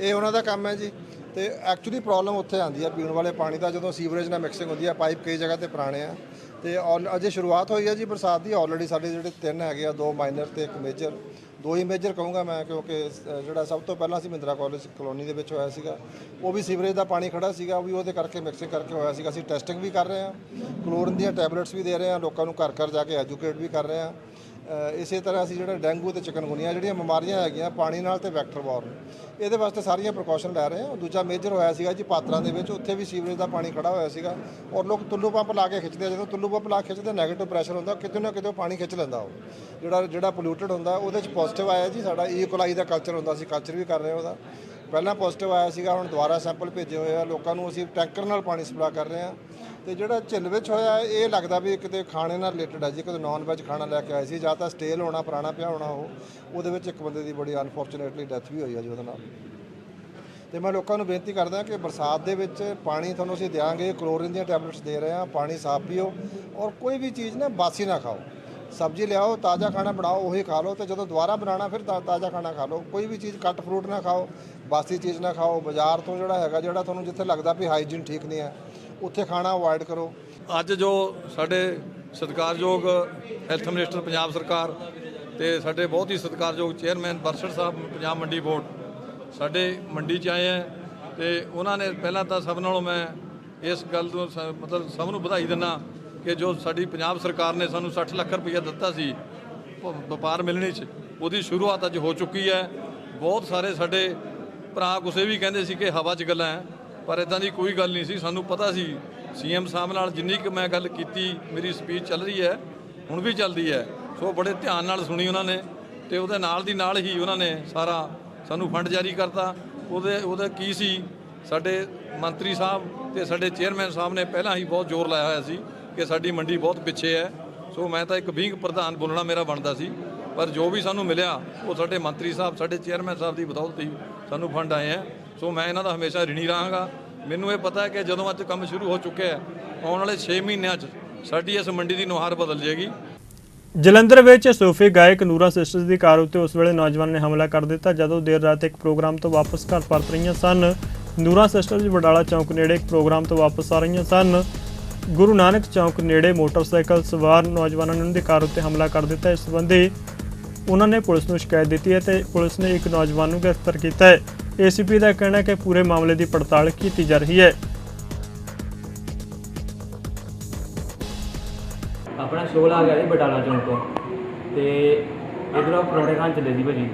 ਇਹ ਉਹਨਾਂ ਦਾ ਕੰਮ ਹੈ ਜੀ। ਤੇ ਐਕਚੁਅਲੀ ਪ੍ਰੋਬਲਮ ਉੱਥੇ ਆਉਂਦੀ ਹੈ ਪੀਣ ਵਾਲੇ ਪਾਣੀ ਦਾ, ਜਦੋਂ ਸੀਵਰੇਜ ਨਾਲ ਮਿਕਸਿੰਗ ਹੁੰਦੀ ਆ ਪਾਈਪ ਕਈ ਜਗ੍ਹਾ ਤੇ ਪੁਰਾਣੇ ਆ। ਤੇ ਔਲ- ਅਜੇ ਸ਼ੁਰੂਆਤ ਹੋਈ ਹੈ ਜੀ, ਬਰਸਾਤ ਦੀ ਆਲਰੇਡੀ ਸਾਡੇ ਜਿਹੜੇ ਤਿੰਨ ਹੈਗੇ ਆ, ਦੋ ਮਾਈਨਰ ਤੇ ਇੱਕ ਮੇਜਰ ਦੋ ਹੀ ਮੇਜਰ ਕਹੂੰਗਾ ਮੈਂ ਕਿਉਂਕਿ ਅ, ਜਿਹੜਾ ਸਭ ਤੋਂ ਪਹਿਲਾਂ ਸੀ ਮਹਿੰਦਰਾ ਕਾਲਜ ਕਲੋਨੀ ਦੇ ਵਿੱਚ ਹੋਇਆ ਸੀਗਾ। ਉਹ ਵੀ ਸੀਵਰੇਜ ਦਾ ਪਾਣੀ ਖੜਾ ਸੀਗਾ ਉਹ ਵੀ ਉਹਦੇ ਕਰਕੇ ਮਿਕਸਿੰਗ ਕਰਕੇ ਹੋਇਆ ਸੀਗਾ। ਅਸੀਂ ਟੈਸਟਿੰਗ ਵੀ ਕਰ ਰਹੇ ਹਾਂ ਕਲੋਰਨ ਦੀਆਂ ਟੈਬਲੇਟਸ ਵੀ ਦੇ ਰਹੇ ਹਾਂ ਲੋਕਾਂ ਨੂੰ ਘਰ ਘਰ ਜਾ ਕੇ ਐਜੂਕੇਟ ਵੀ ਕਰ ਰਹੇ ਹਾਂ। ਇਸੇ ਤਰ੍ਹਾਂ ਅਸੀਂ ਜਿਹੜਾ ਡੈਂਗੂ ਤੇ ਚਿਕਨਗੁਨੀਆ ਜਿਹੜੀਆਂ ਬਿਮਾਰੀਆਂ ਹੈਗੀਆਂ ਪਾਣੀ ਨਾਲ ਤੇ ਵੈਕਟਰ ਬੋਰਨ ਇਹਦੇ ਵਾਸਤੇ ਸਾਰੀਆਂ ਪ੍ਰੀਕਾਸ਼ਨ ਲੈ ਰਹੇ ਹਾਂ। ਦੂਜਾ ਮੇਜਰ ਹੋਇਆ ਸੀਗਾ ਜੀ ਪਾਤਰਾਂ ਦੇ ਵਿੱਚ, ਉੱਥੇ ਵੀ ਸੀਵਰੇਜ ਦਾ ਪਾਣੀ ਖੜਾ ਹੋਇਆ ਸੀਗਾ ਔਰ ਲੋਕ ਤੁੱਲੂ ਪੰਪ ਲਾ ਕੇ ਖਿੱਚਦੇ ਆ, ਜਦੋਂ ਤੁੱਲੂ ਪੰਪ ਲਾ ਖਿੱਚਦੇ ਨੈਗੇਟਿਵ ਪ੍ਰੈਸ਼ਰ ਹੁੰਦਾ ਕਿਤੇ ਨਾ ਕਿਤੇ ਪਾਣੀ ਖਿੱਚ ਲੈਂਦਾ ਉਹ। ਜਿਹੜਾ ਜਿਹੜਾ ਪੋਲਿਊਟਡ ਹੁੰਦਾ, ਉਹਦੇ ਚ ਪੋਜ਼ਿਟਿਵ ਆਇਆ ਜੀ ਸਾਡਾ e. ਈ ਕੋਲਾਈ ਦਾ ਕਲਚਰ ਹੁੰਦਾ ਸੀ ਕਲਚਰ ਵੀ ਕਰ ਰਹੇ ਹਾਂ ਉਹਦਾ। ਪਹਿਲਾਂ ਪੋਜ਼ਿਟਿਵ ਆਇਆ ਸੀਗਾ, ਹੁਣ ਦੁਬਾਰਾ ਸੈਂਪਲ ਭੇਜੇ ਹੋਏ ਆ, ਲੋਕਾਂ ਨੂੰ ਅਸੀਂ ਟੈਂਕਰ ਨਾਲ ਪਾਣੀ ਸਪਲਾ ਕਰ ਰਹੇ ਹਾਂ। ਤੇ ਜਿਹੜਾ ਝਿੱਲ ਵਿੱਚ ਹੋਇਆ, ਇਹ ਲੱਗਦਾ ਵੀ ਕਿਤੇ ਖਾਣੇ ਨਾਲ ਰਿਲੇਟਡ ਹੈ ਜੀ ਕਿਤੇ ਨਾਨ ਵੈਜ ਖਾਣਾ ਲੈ ਕੇ ਆਏ ਸੀ, ਜਾਂ ਤਾਂ ਸਟੇਲ ਹੋਣਾ ਪੁਰਾਣਾ ਪਿਆ ਹੋਣਾ ਉਹ, ਉਹਦੇ ਵਿੱਚ ਇੱਕ ਬੰਦੇ ਦੀ ਬੜੀ ਅਨਫੋਰਚੂਨੇਟਲੀ ਡੈਥ ਵੀ ਹੋਈ ਹੈ ਜੀ ਉਹਦੇ ਨਾਲ। ਤੇ ਮੈਂ ਲੋਕਾਂ ਨੂੰ ਬੇਨਤੀ ਕਰਦਾ ਕਿ ਬਰਸਾਤ ਦੇ ਵਿੱਚ ਪਾਣੀ ਤੁਹਾਨੂੰ ਅਸੀਂ ਦਿਆਂਗੇ ਕਲੋਰੀਨ ਦੀਆਂ ਟੈਬਲੇਟਸ ਦੇ ਰਹੇ ਹਾਂ, ਪਾਣੀ ਸਾਫ਼ ਪੀਓ, ਔਰ ਕੋਈ ਵੀ ਚੀਜ਼ ਨਾ ਬਾਸੀ ਨਾ ਖਾਓ। ਸਬਜ਼ੀ ਲਿਆਓ, ਤਾਜ਼ਾ ਖਾਣਾ ਬਣਾਓ, ਉਹੀ ਖਾ ਲਓ, ਤੇ ਜਦੋਂ ਦੁਬਾਰਾ ਬਣਾਉਣਾ, ਫਿਰ ਤਾ- ਤਾਜ਼ਾ ਖਾਣਾ ਖਾ ਲਓ। ਕੋਈ ਵੀ ਚੀਜ਼ ਕੱਟ ਫਰੂਟ ਨਾ ਖਾਓ, ਬਾਸੀ ਚੀਜ਼ ਨਾ ਖਾਓ। ਬਾਜ਼ਾਰ ਤੋਂ ਜਿਹੜਾ ਹੈਗਾ, ਜਿਹੜਾ ਤੁਹਾਨੂੰ ਜਿੱਥੇ ਲੱਗਦਾ ਵੀ ਹਾਈਜੀਨ ਠੀਕ ਨਹੀਂ ਹੈ ਉੱਥੇ ਖਾਣਾ ਅਵੋਇਡ ਕਰੋ। ਅੱਜ ਜੋ ਸਾਡੇ ਸਤਿਕਾਰਯੋਗ ਹੈਲਥ ਮਿਨਿਸਟਰ ਪੰਜਾਬ ਸਰਕਾਰ ਤੇ ਸਾਡੇ ਬਹੁਤ ਹੀ ਸਤਿਕਾਰਯੋਗ ਚੇਅਰਮੈਨ ਬਰਸੜ ਸਾਹਿਬ, ਪੰਜਾਬ ਮੰਡੀ ਬੋਰਡ, ਸਾਡੇ ਮੰਡੀ 'ਚ ਆਏ ਹੈ ਤੇ ਉਹਨਾਂ ਨੇ ਪਹਿਲਾਂ ਤਾਂ ਸਭ ਨਾਲੋਂ ਮੈਂ ਇਸ ਗੱਲ ਤੋਂ ਸ- ਮਤਲਬ ਸਭ ਨੂੰ ਵਧਾਈ ਦਿੰਦਾ ਕਿ ਜੋ ਸਾਡੀ ਪੰਜਾਬ ਸਰਕਾਰ ਨੇ ਸਾਨੂੰ 60 ਲੱਖ ਰੁਪਈਆ ਦਿੱਤਾ ਸੀ ਵਪਾਰ ਮਿਲਣੀ 'ਚ, ਉਹਦੀ ਸ਼ੁਰੂਆਤ ਅੱਜ ਹੋ ਚੁੱਕੀ ਹੈ। ਬਹੁਤ ਸਾਰੇ ਸਾਡੇ ਭਰਾ ਗੁੱਸੇ ਵੀ ਕਹਿੰਦੇ ਸੀ ਕਿ ਹਵਾ 'ਚ ਗੱਲਾਂ ਹੈ। ਪਰ ਇਦਾਂ ਦੀ ਕੋਈ ਗੱਲ ਨਹੀਂ ਸੀ। ਸਾਨੂੰ ਪਤਾ ਸੀ, ਸੀਐਮ ਸਾਹਿਬ ਨਾਲ ਜਿੰਨੀ ਕੁ ਮੈਂ ਗੱਲ ਕੀਤੀ, ਮੇਰੀ ਸਪੀਚ ਚੱਲ ਰਹੀ ਹੈ, ਹੁਣ ਵੀ ਚੱਲਦੀ ਹੈ। ਸੋ ਬੜੇ ਧਿਆਨ ਨਾਲ ਸੁਣੀ ਉਹਨਾਂ ਨੇ ਤੇ ਉਹਦੇ ਨਾਲ ਦੀ ਨਾਲ ਹੀ ਉਹਨਾਂ ਨੇ ਸਾਰਾ ਸਾਨੂੰ ਫੰਡ ਜਾਰੀ ਕਰਤਾ। ਉਹਦੇ, ਉਹਦਾ ਕੀ ਸੀ, ਸਾਡੇ ਮੰਤਰੀ ਸਾਹਿਬ ਤੇ ਸਾਡੇ ਚੇਅਰਮੈਨ ਸਾਹਿਬ ਨੇ ਪਹਿਲਾਂ ਹੀ ਬਹੁਤ ਜ਼ੋਰ ਲਾਇਆ ਹੋਇਆ ਸੀ ਕਿ ਸਾਡੀ ਮੰਡੀ ਬਹੁਤ ਪਿੱਛੇ ਹੈ। ਸੋ ਮੈਂ ਤਾਂ ਇੱਕ ਵਿੰਗ ਪ੍ਰਧਾਨ ਬੋਲਣਾ ਮੇਰਾ ਬਣਦਾ ਸੀ। ਪਰ ਜੋ ਵੀ ਸਾਨੂੰ ਮਿਲਿਆ, ਉਹ ਸਾਡੇ ਮੰਤਰੀ ਸਾਹਿਬ, ਸਾਡੇ ਚੇਅਰਮੈਨ ਸਾਹਿਬ ਦੀ ਬਦੌਲਤ ਹੀ ਸਾਨੂੰ ਫੰਡ ਆਏ ਹੈ। ਸੋ ਮੈਂ ਇਹਨਾਂ ਦਾ ਹਮੇਸ਼ਾ ਰਿਣੀ ਰਹਾਂਗਾ। ਮੈਨੂੰ ਇਹ ਪਤਾ ਹੈ ਕਿ ਜਦੋਂ ਅੱਜ ਕੰਮ ਸ਼ੁਰੂ ਹੋ ਚੁੱਕਿਆ ਹੈ ਆਉਣ ਵਾਲੇ 6 ਮਹੀਨਿਆਂ 'ਚ ਸਾਡੀ ਇਸ ਮੰਡੀ ਦੀ ਨੁਹਾਰ ਬਦਲ ਜਾਏਗੀ ਜਲੰਧਰ ਵਿੱਚ ਸੂਫੀ ਗਾਇਕ ਨੂਰਾ ਸਿਸਟਰਸ ਦੀ ਕਾਰ ਉੱਤੇ ਉਸ ਵੇਲੇ ਨੌਜਵਾਨ ਨੇ ਹਮਲਾ ਕਰ ਦਿੱਤਾ, ਜਦੋਂ ਦੇਰ ਰਾਤ ਇੱਕ ਪ੍ਰੋਗਰਾਮ ਤੋਂ ਵਾਪਸ ਘਰ ਪਰਤ ਰਹੀਆਂ ਸਨ। ਨੂਰਾ ਸਿਸਟਰਸ ਵਡਾਲਾ ਚੌਂਕ ਨੇੜੇ ਇੱਕ ਪ੍ਰੋਗਰਾਮ ਤੋਂ ਵਾਪਸ ਆ ਰਹੀਆਂ ਸਨ। ਗੁਰੂ ਨਾਨਕ ਚੌਂਕ ਨੇੜੇ ਮੋਟਰਸਾਈਕਲ ਸਵਾਰ ਨੌਜਵਾਨਾਂ ਨੇ ਉਹਨਾਂ ਦੀ ਕਾਰ ਉੱਤੇ ਹਮਲਾ ਕਰ ਦਿੱਤਾ। ਇਸ ਸੰਬੰਧੀ ਉਹਨਾਂ ਨੇ ਪੁਲਿਸ ਨੂੰ ਸ਼ਿਕਾਇਤ ਦਿੱਤੀ ਹੈ ਤੇ ਪੁਲਿਸ ਨੇ ਇੱਕ ਨੌਜਵਾਨ ਨੂੰ ਗ੍ਰਿਫਤਾਰ ਕੀਤਾ ਹੈ। ਏਸੀਪੀ ਦਾ ਕਹਿਣਾ ਹੈ ਕਿ ਪੂਰੇ ਮਾਮਲੇ ਦੀ ਪੜਤਾਲ ਕੀਤੀ ਜਾ ਰਹੀ ਹੈ। ਆਪਣਾ ਸ਼ੋਅ ਲਾ ਗਿਆ ਸੀ ਬਟਾਲਾ ਚੌਂਕ ਤੋਂ। ਤੇ ਇਧਰੋਂ ਪਰੌਂਠੇ ਖਾਣ ਚੱਲੇ ਸੀ ਭਾਜੀ।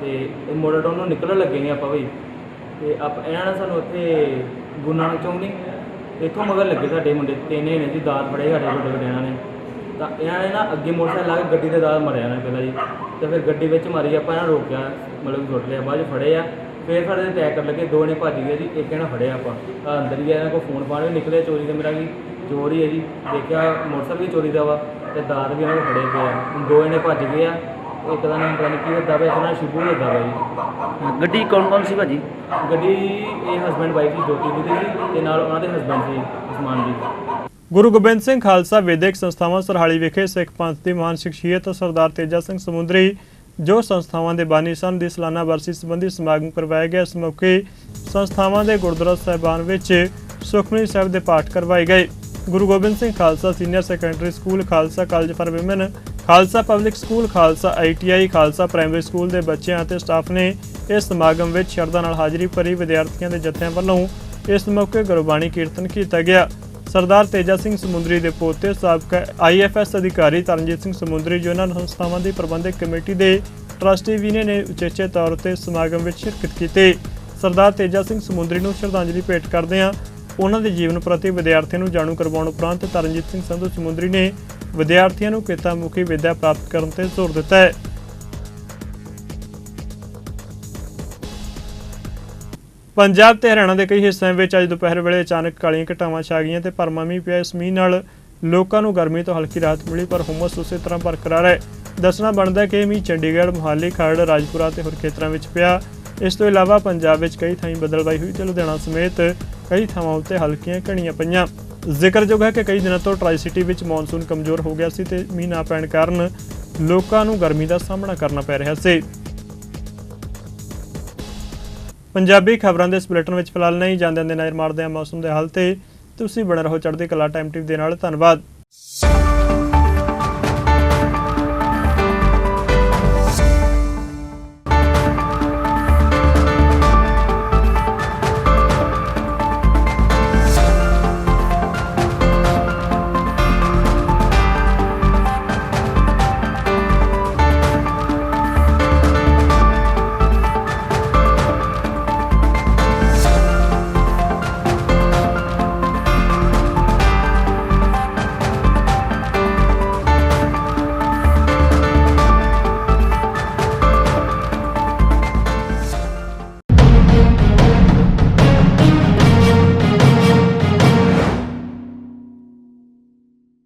ਤੇ ਇਹ ਮੋਟਰ ਟਾਊਨ ਨੂੰ ਨਿਕਲਣ ਲੱਗੇ ਨੇ ਆਪਾਂ ਭਾਈ ਤੇ ਆਪ ਇਹਨਾਂ ਨੇ ਸਾਨੂੰ ਉੱਥੇ ਗੁਰੂ ਨਾਨਕ ਚੌਂਕ ਨਹੀਂ ਇੱਥੋਂ ਮਗਰ ਲੱਗੇ ਸਾਡੇ ਮੁੰਡੇ, ਤਿੰਨੇ ਨੇ ਜੀ ਦਾਤ ਫੜੇ ਸਾਡੇ ਵੱਡੇ ਵੱਡੇ ਇਹਨਾਂ ਨੇ। ਤਾਂ ਇਹਨਾਂ ਨੇ ਨਾ ਅੱਗੇ ਮੋਟਰਸਾਈਕਲ ਲਾ ਕੇ ਗੱਡੀ ਦੇ ਦਾਤ ਮਾਰਿਆ ਨਾ ਪਹਿਲਾਂ ਜੀ। ਤੇ ਫਿਰ ਗੱਡੀ ਵਿੱਚ ਮਾਰੀ, ਆਪਾਂ ਇਹਨਾਂ ਨੂੰ ਰੋਕਿਆ, ਮਤਲਬ ਕਿ ਸੁੱਟ ਲਿਆ, ਬਾਅਦ 'ਚ ਫੜੇ ਆ। ਫਿਰ ਸਾਡੇ ਤੇ ਅਟੈਕ ਕਰਨ ਲੱਗੇ ਦੋ ਨੇ ਭੱਜ ਗਏ ਜੀ ਇੱਕ ਇਹਨਾਂ ਫੜਿਆ ਆਪਾਂ। ਆਹ ਅੰਦਰ ਹੀ ਆ, ਇਹਨਾਂ ਕੋਲ ਫੋਨ ਫਾਨ ਵੀ ਨਿਕਲੇ ਚੋਰੀ ਦੇ ਮੇਰਾ ਕੀ ਚੋਰੀ ਹੈ ਜੀ। ਦੇਖਿਆ ਮੋਟਰਸਾਈਕਲ ਵੀ ਚੋਰੀ ਦਾ ਵਾ ਤੇ ਦਾਤ ਵੀ ਇਹਨਾਂ ਕੋਲ ਫੜੇ ਪਏ ਆ। ਦੋ ਇਹਨੇ ਭੱਜ ਗਏ ਆ ਇੱਕ ਦਾ ਨਾਮ ਪਤਾ ਨਹੀਂ ਕੀ ਹੁੰਦਾ ਵਾ ਇੱਕ ਦਾ ਸ਼ਿਬੂ ਹੁੰਦਾ ਵਾ ਜੀ। ਗੱਡੀ ਕੌਣ ਕੌਣ ਸੀ ਭਾਜੀ? ਗੱਡੀ ਇਹ ਹਸਬੈਂਡ ਵਾਈਫ ਦੀ ਜੋਤੀ ਦੀ ਸੀ ਤੇ ਨਾਲ ਉਹਨਾਂ ਦੇ ਹਸਬੈਂਡ ਸੀ ਉਸਮਾਨ ਜੀ। ਗੁਰੂ ਗੋਬਿੰਦ ਸਿੰਘ ਖਾਲਸਾ ਵਿਦਿਅਕ ਸੰਸਥਾਵਾਂ ਸਰਹਾਲੀ ਵਿਖੇ ਸਿੱਖ ਪੰਥ ਦੀ ਮਹਾਨ ਸ਼ਖਸੀਅਤ ਸਰਦਾਰ ਤੇਜਾ ਸਿੰਘ ਸਮੁੰਦਰੀ ਜੋ ਸੰਸਥਾਵਾਂ ਦੇ ਬਾਨੀ ਸਨ ਦੀ ਸਾਲਾਨਾ ਵਰਸੀ ਸੰਬੰਧੀ ਸਮਾਗਮ ਕਰਵਾਇਆ ਗਿਆ, ਇਸ ਮੌਕੇ ਸੰਸਥਾਵਾਂ ਦੇ ਗੁਰਦੁਆਰਾ ਸਾਹਿਬਾਨ ਵਿੱਚ ਸੁਖਮਨੀ ਸਾਹਿਬ ਦੇ ਪਾਠ ਕਰਵਾਏ ਗਏ। Guru Gobind Singh Khalsa senior secondary school, Khalsa college for women Khalsa public school, Khalsa ITI Khalsa primary school ਦੇ ਬੱਚਿਆਂ ਅਤੇ ਸਟਾਫ ਨੇ ਇਸ ਸਮਾਗਮ ਵਿੱਚ ਸ਼ਰਧਾ ਨਾਲ ਹਾਜ਼ਰੀ ਭਰੀ ਵਿਦਿਆਰਥੀਆਂ ਦੇ ਜੱਥਿਆਂ ਵੱਲੋਂ ਇਸ ਮੌਕੇ ਗੁਰਬਾਣੀ ਕੀਰਤਨ ਕੀਤਾ ਗਿਆ। ਸਰਦਾਰ ਤੇਜਾ ਸਿੰਘ ਸਮੁੰਦਰੀ ਦੇ ਪੋਤੇ ਸਾਬਕਾ ਆਈਐਫਐਸ ਅਧਿਕਾਰੀ ਤਰਨਜੀਤ ਸਿੰਘ ਸਮੁੰਦਰੀ ਜੋ ਇਹਨਾਂ ਸੰਸਥਾਵਾਂ ਦੀ ਪ੍ਰਬੰਧਕ ਕਮੇਟੀ ਦੇ ਟਰਸਟੀ ਵੀ ਨੇ ਨੇ ਉਚੇਚੇ ਤੌਰ ਤੇ ਸਮਾਗਮ ਵਿੱਚ ਸ਼ਿਰਕਤ ਕੀਤੀ। ਸਰਦਾਰ ਤੇਜਾ ਸਿੰਘ ਸਮੁੰਦਰੀ ਨੂੰ ਸ਼ਰਧਾਂਜਲੀ ਭੇਟ ਕਰਦੇ ਹਾਂ। ਉਹਨਾਂ ਦੇ ਜੀਵਨ ਪ੍ਰਤੀ ਵਿਦਿਆਰਥੀਆਂ ਨੂੰ ਜਾਣੂ ਕਰਵਾਉਣ ਉਪਰੰਤ ਤਰਨਜੀਤ ਸਿੰਘ ਸੰਧੂ ਸਮੁੰਦਰੀ ਨੇ ਵਿਦਿਆਰਥੀਆਂ ਨੂੰ ਕਿੱਤਾ ਮੁਖੀ ਵਿੱਦਿਆ ਪ੍ਰਾਪਤ ਕਰਨ ਤੇ ਜ਼ੋਰ ਦਿੱਤਾ ਹੈ। ਪੰਜਾਬ ਤੇ ਹਰਿਆਣਾ ਦੇ ਕਈ ਹਿੱਸਿਆਂ ਵਿੱਚ ਅੱਜ ਦੁਪਹਿਰ ਵੇਲੇ ਅਚਾਨਕ ਕਾਲੀਆਂ ਘਟਾਵਾਂ ਛਾ ਗਈਆਂ ਤੇ ਭਰਮਾ ਮੀਂਹ ਪਿਆ। ਇਸ ਮੀਂਹ ਨਾਲ ਲੋਕਾਂ ਨੂੰ ਗਰਮੀ ਤੋਂ ਹਲਕੀ ਰਾਹਤ ਮਿਲੀ, ਪਰ ਹੁਮਸ ਉਸੇ ਤਰ੍ਹਾਂ ਬਰਕਰਾਰ ਹੈ। ਦੱਸਣਾ ਬਣਦਾ ਕਿ ਇਹ ਮੀਂਹ ਚੰਡੀਗੜ੍ਹ, ਮੁਹਾਲੀ, ਖਰੜ, ਰਾਜਪੁਰਾ ਤੇ ਹੋਰ ਖੇਤਰਾਂ ਵਿੱਚ ਪਿਆ। ਇਸ ਤੋਂ ਇਲਾਵਾ ਪੰਜਾਬ ਵਿੱਚ ਕਈ ਥਾਈਂ ਬਦਲਵਾਈ ਹੋਈ ਤੇ ਲੁਧਿਆਣਾ ਸਮੇਤ ਕਈ ਥਾਵਾਂ ਉੱਤੇ ਹਲਕੀਆਂ ਘਣੀਆਂ ਪਈਆਂ। ਜ਼ਿਕਰਯੋਗ ਹੈ ਕਿ ਕਈ ਦਿਨਾਂ ਤੋਂ ਟਰਾਈ ਸਿਟੀ ਵਿੱਚ ਮੌਨਸੂਨ ਕਮਜ਼ੋਰ ਹੋ ਗਿਆ ਸੀ ਤੇ ਮੀਂਹ ਨਾ ਪੈਣ ਕਾਰਨ ਲੋਕਾਂ ਨੂੰ ਗਰਮੀ ਦਾ ਸਾਹਮਣਾ ਕਰਨਾ ਪੈ ਰਿਹਾ ਸੀ। ਪੰਜਾਬੀ ਖਬਰਾਂ ਦੇ ਇਸ ਬੁਲੇਟਿਨ ਵਿੱਚ ਫਿਲਹਾਲ ਨਹੀਂ ਜਾਂਦੇ ਦੇ ਨਜ਼ਰ ਮਾਰਦੇ ਹਾਂ ਮੌਸਮ ਦੇ ਹਾਲ ਤੇ। ਤੁਸੀਂ ਬਣੇ ਰਹੋ ਚੜ੍ਹਦੇ ਕਲਾ ਟਾਈਮ ਟਿਪ ਦੇ ਨਾਲ। ਧੰਨਵਾਦ।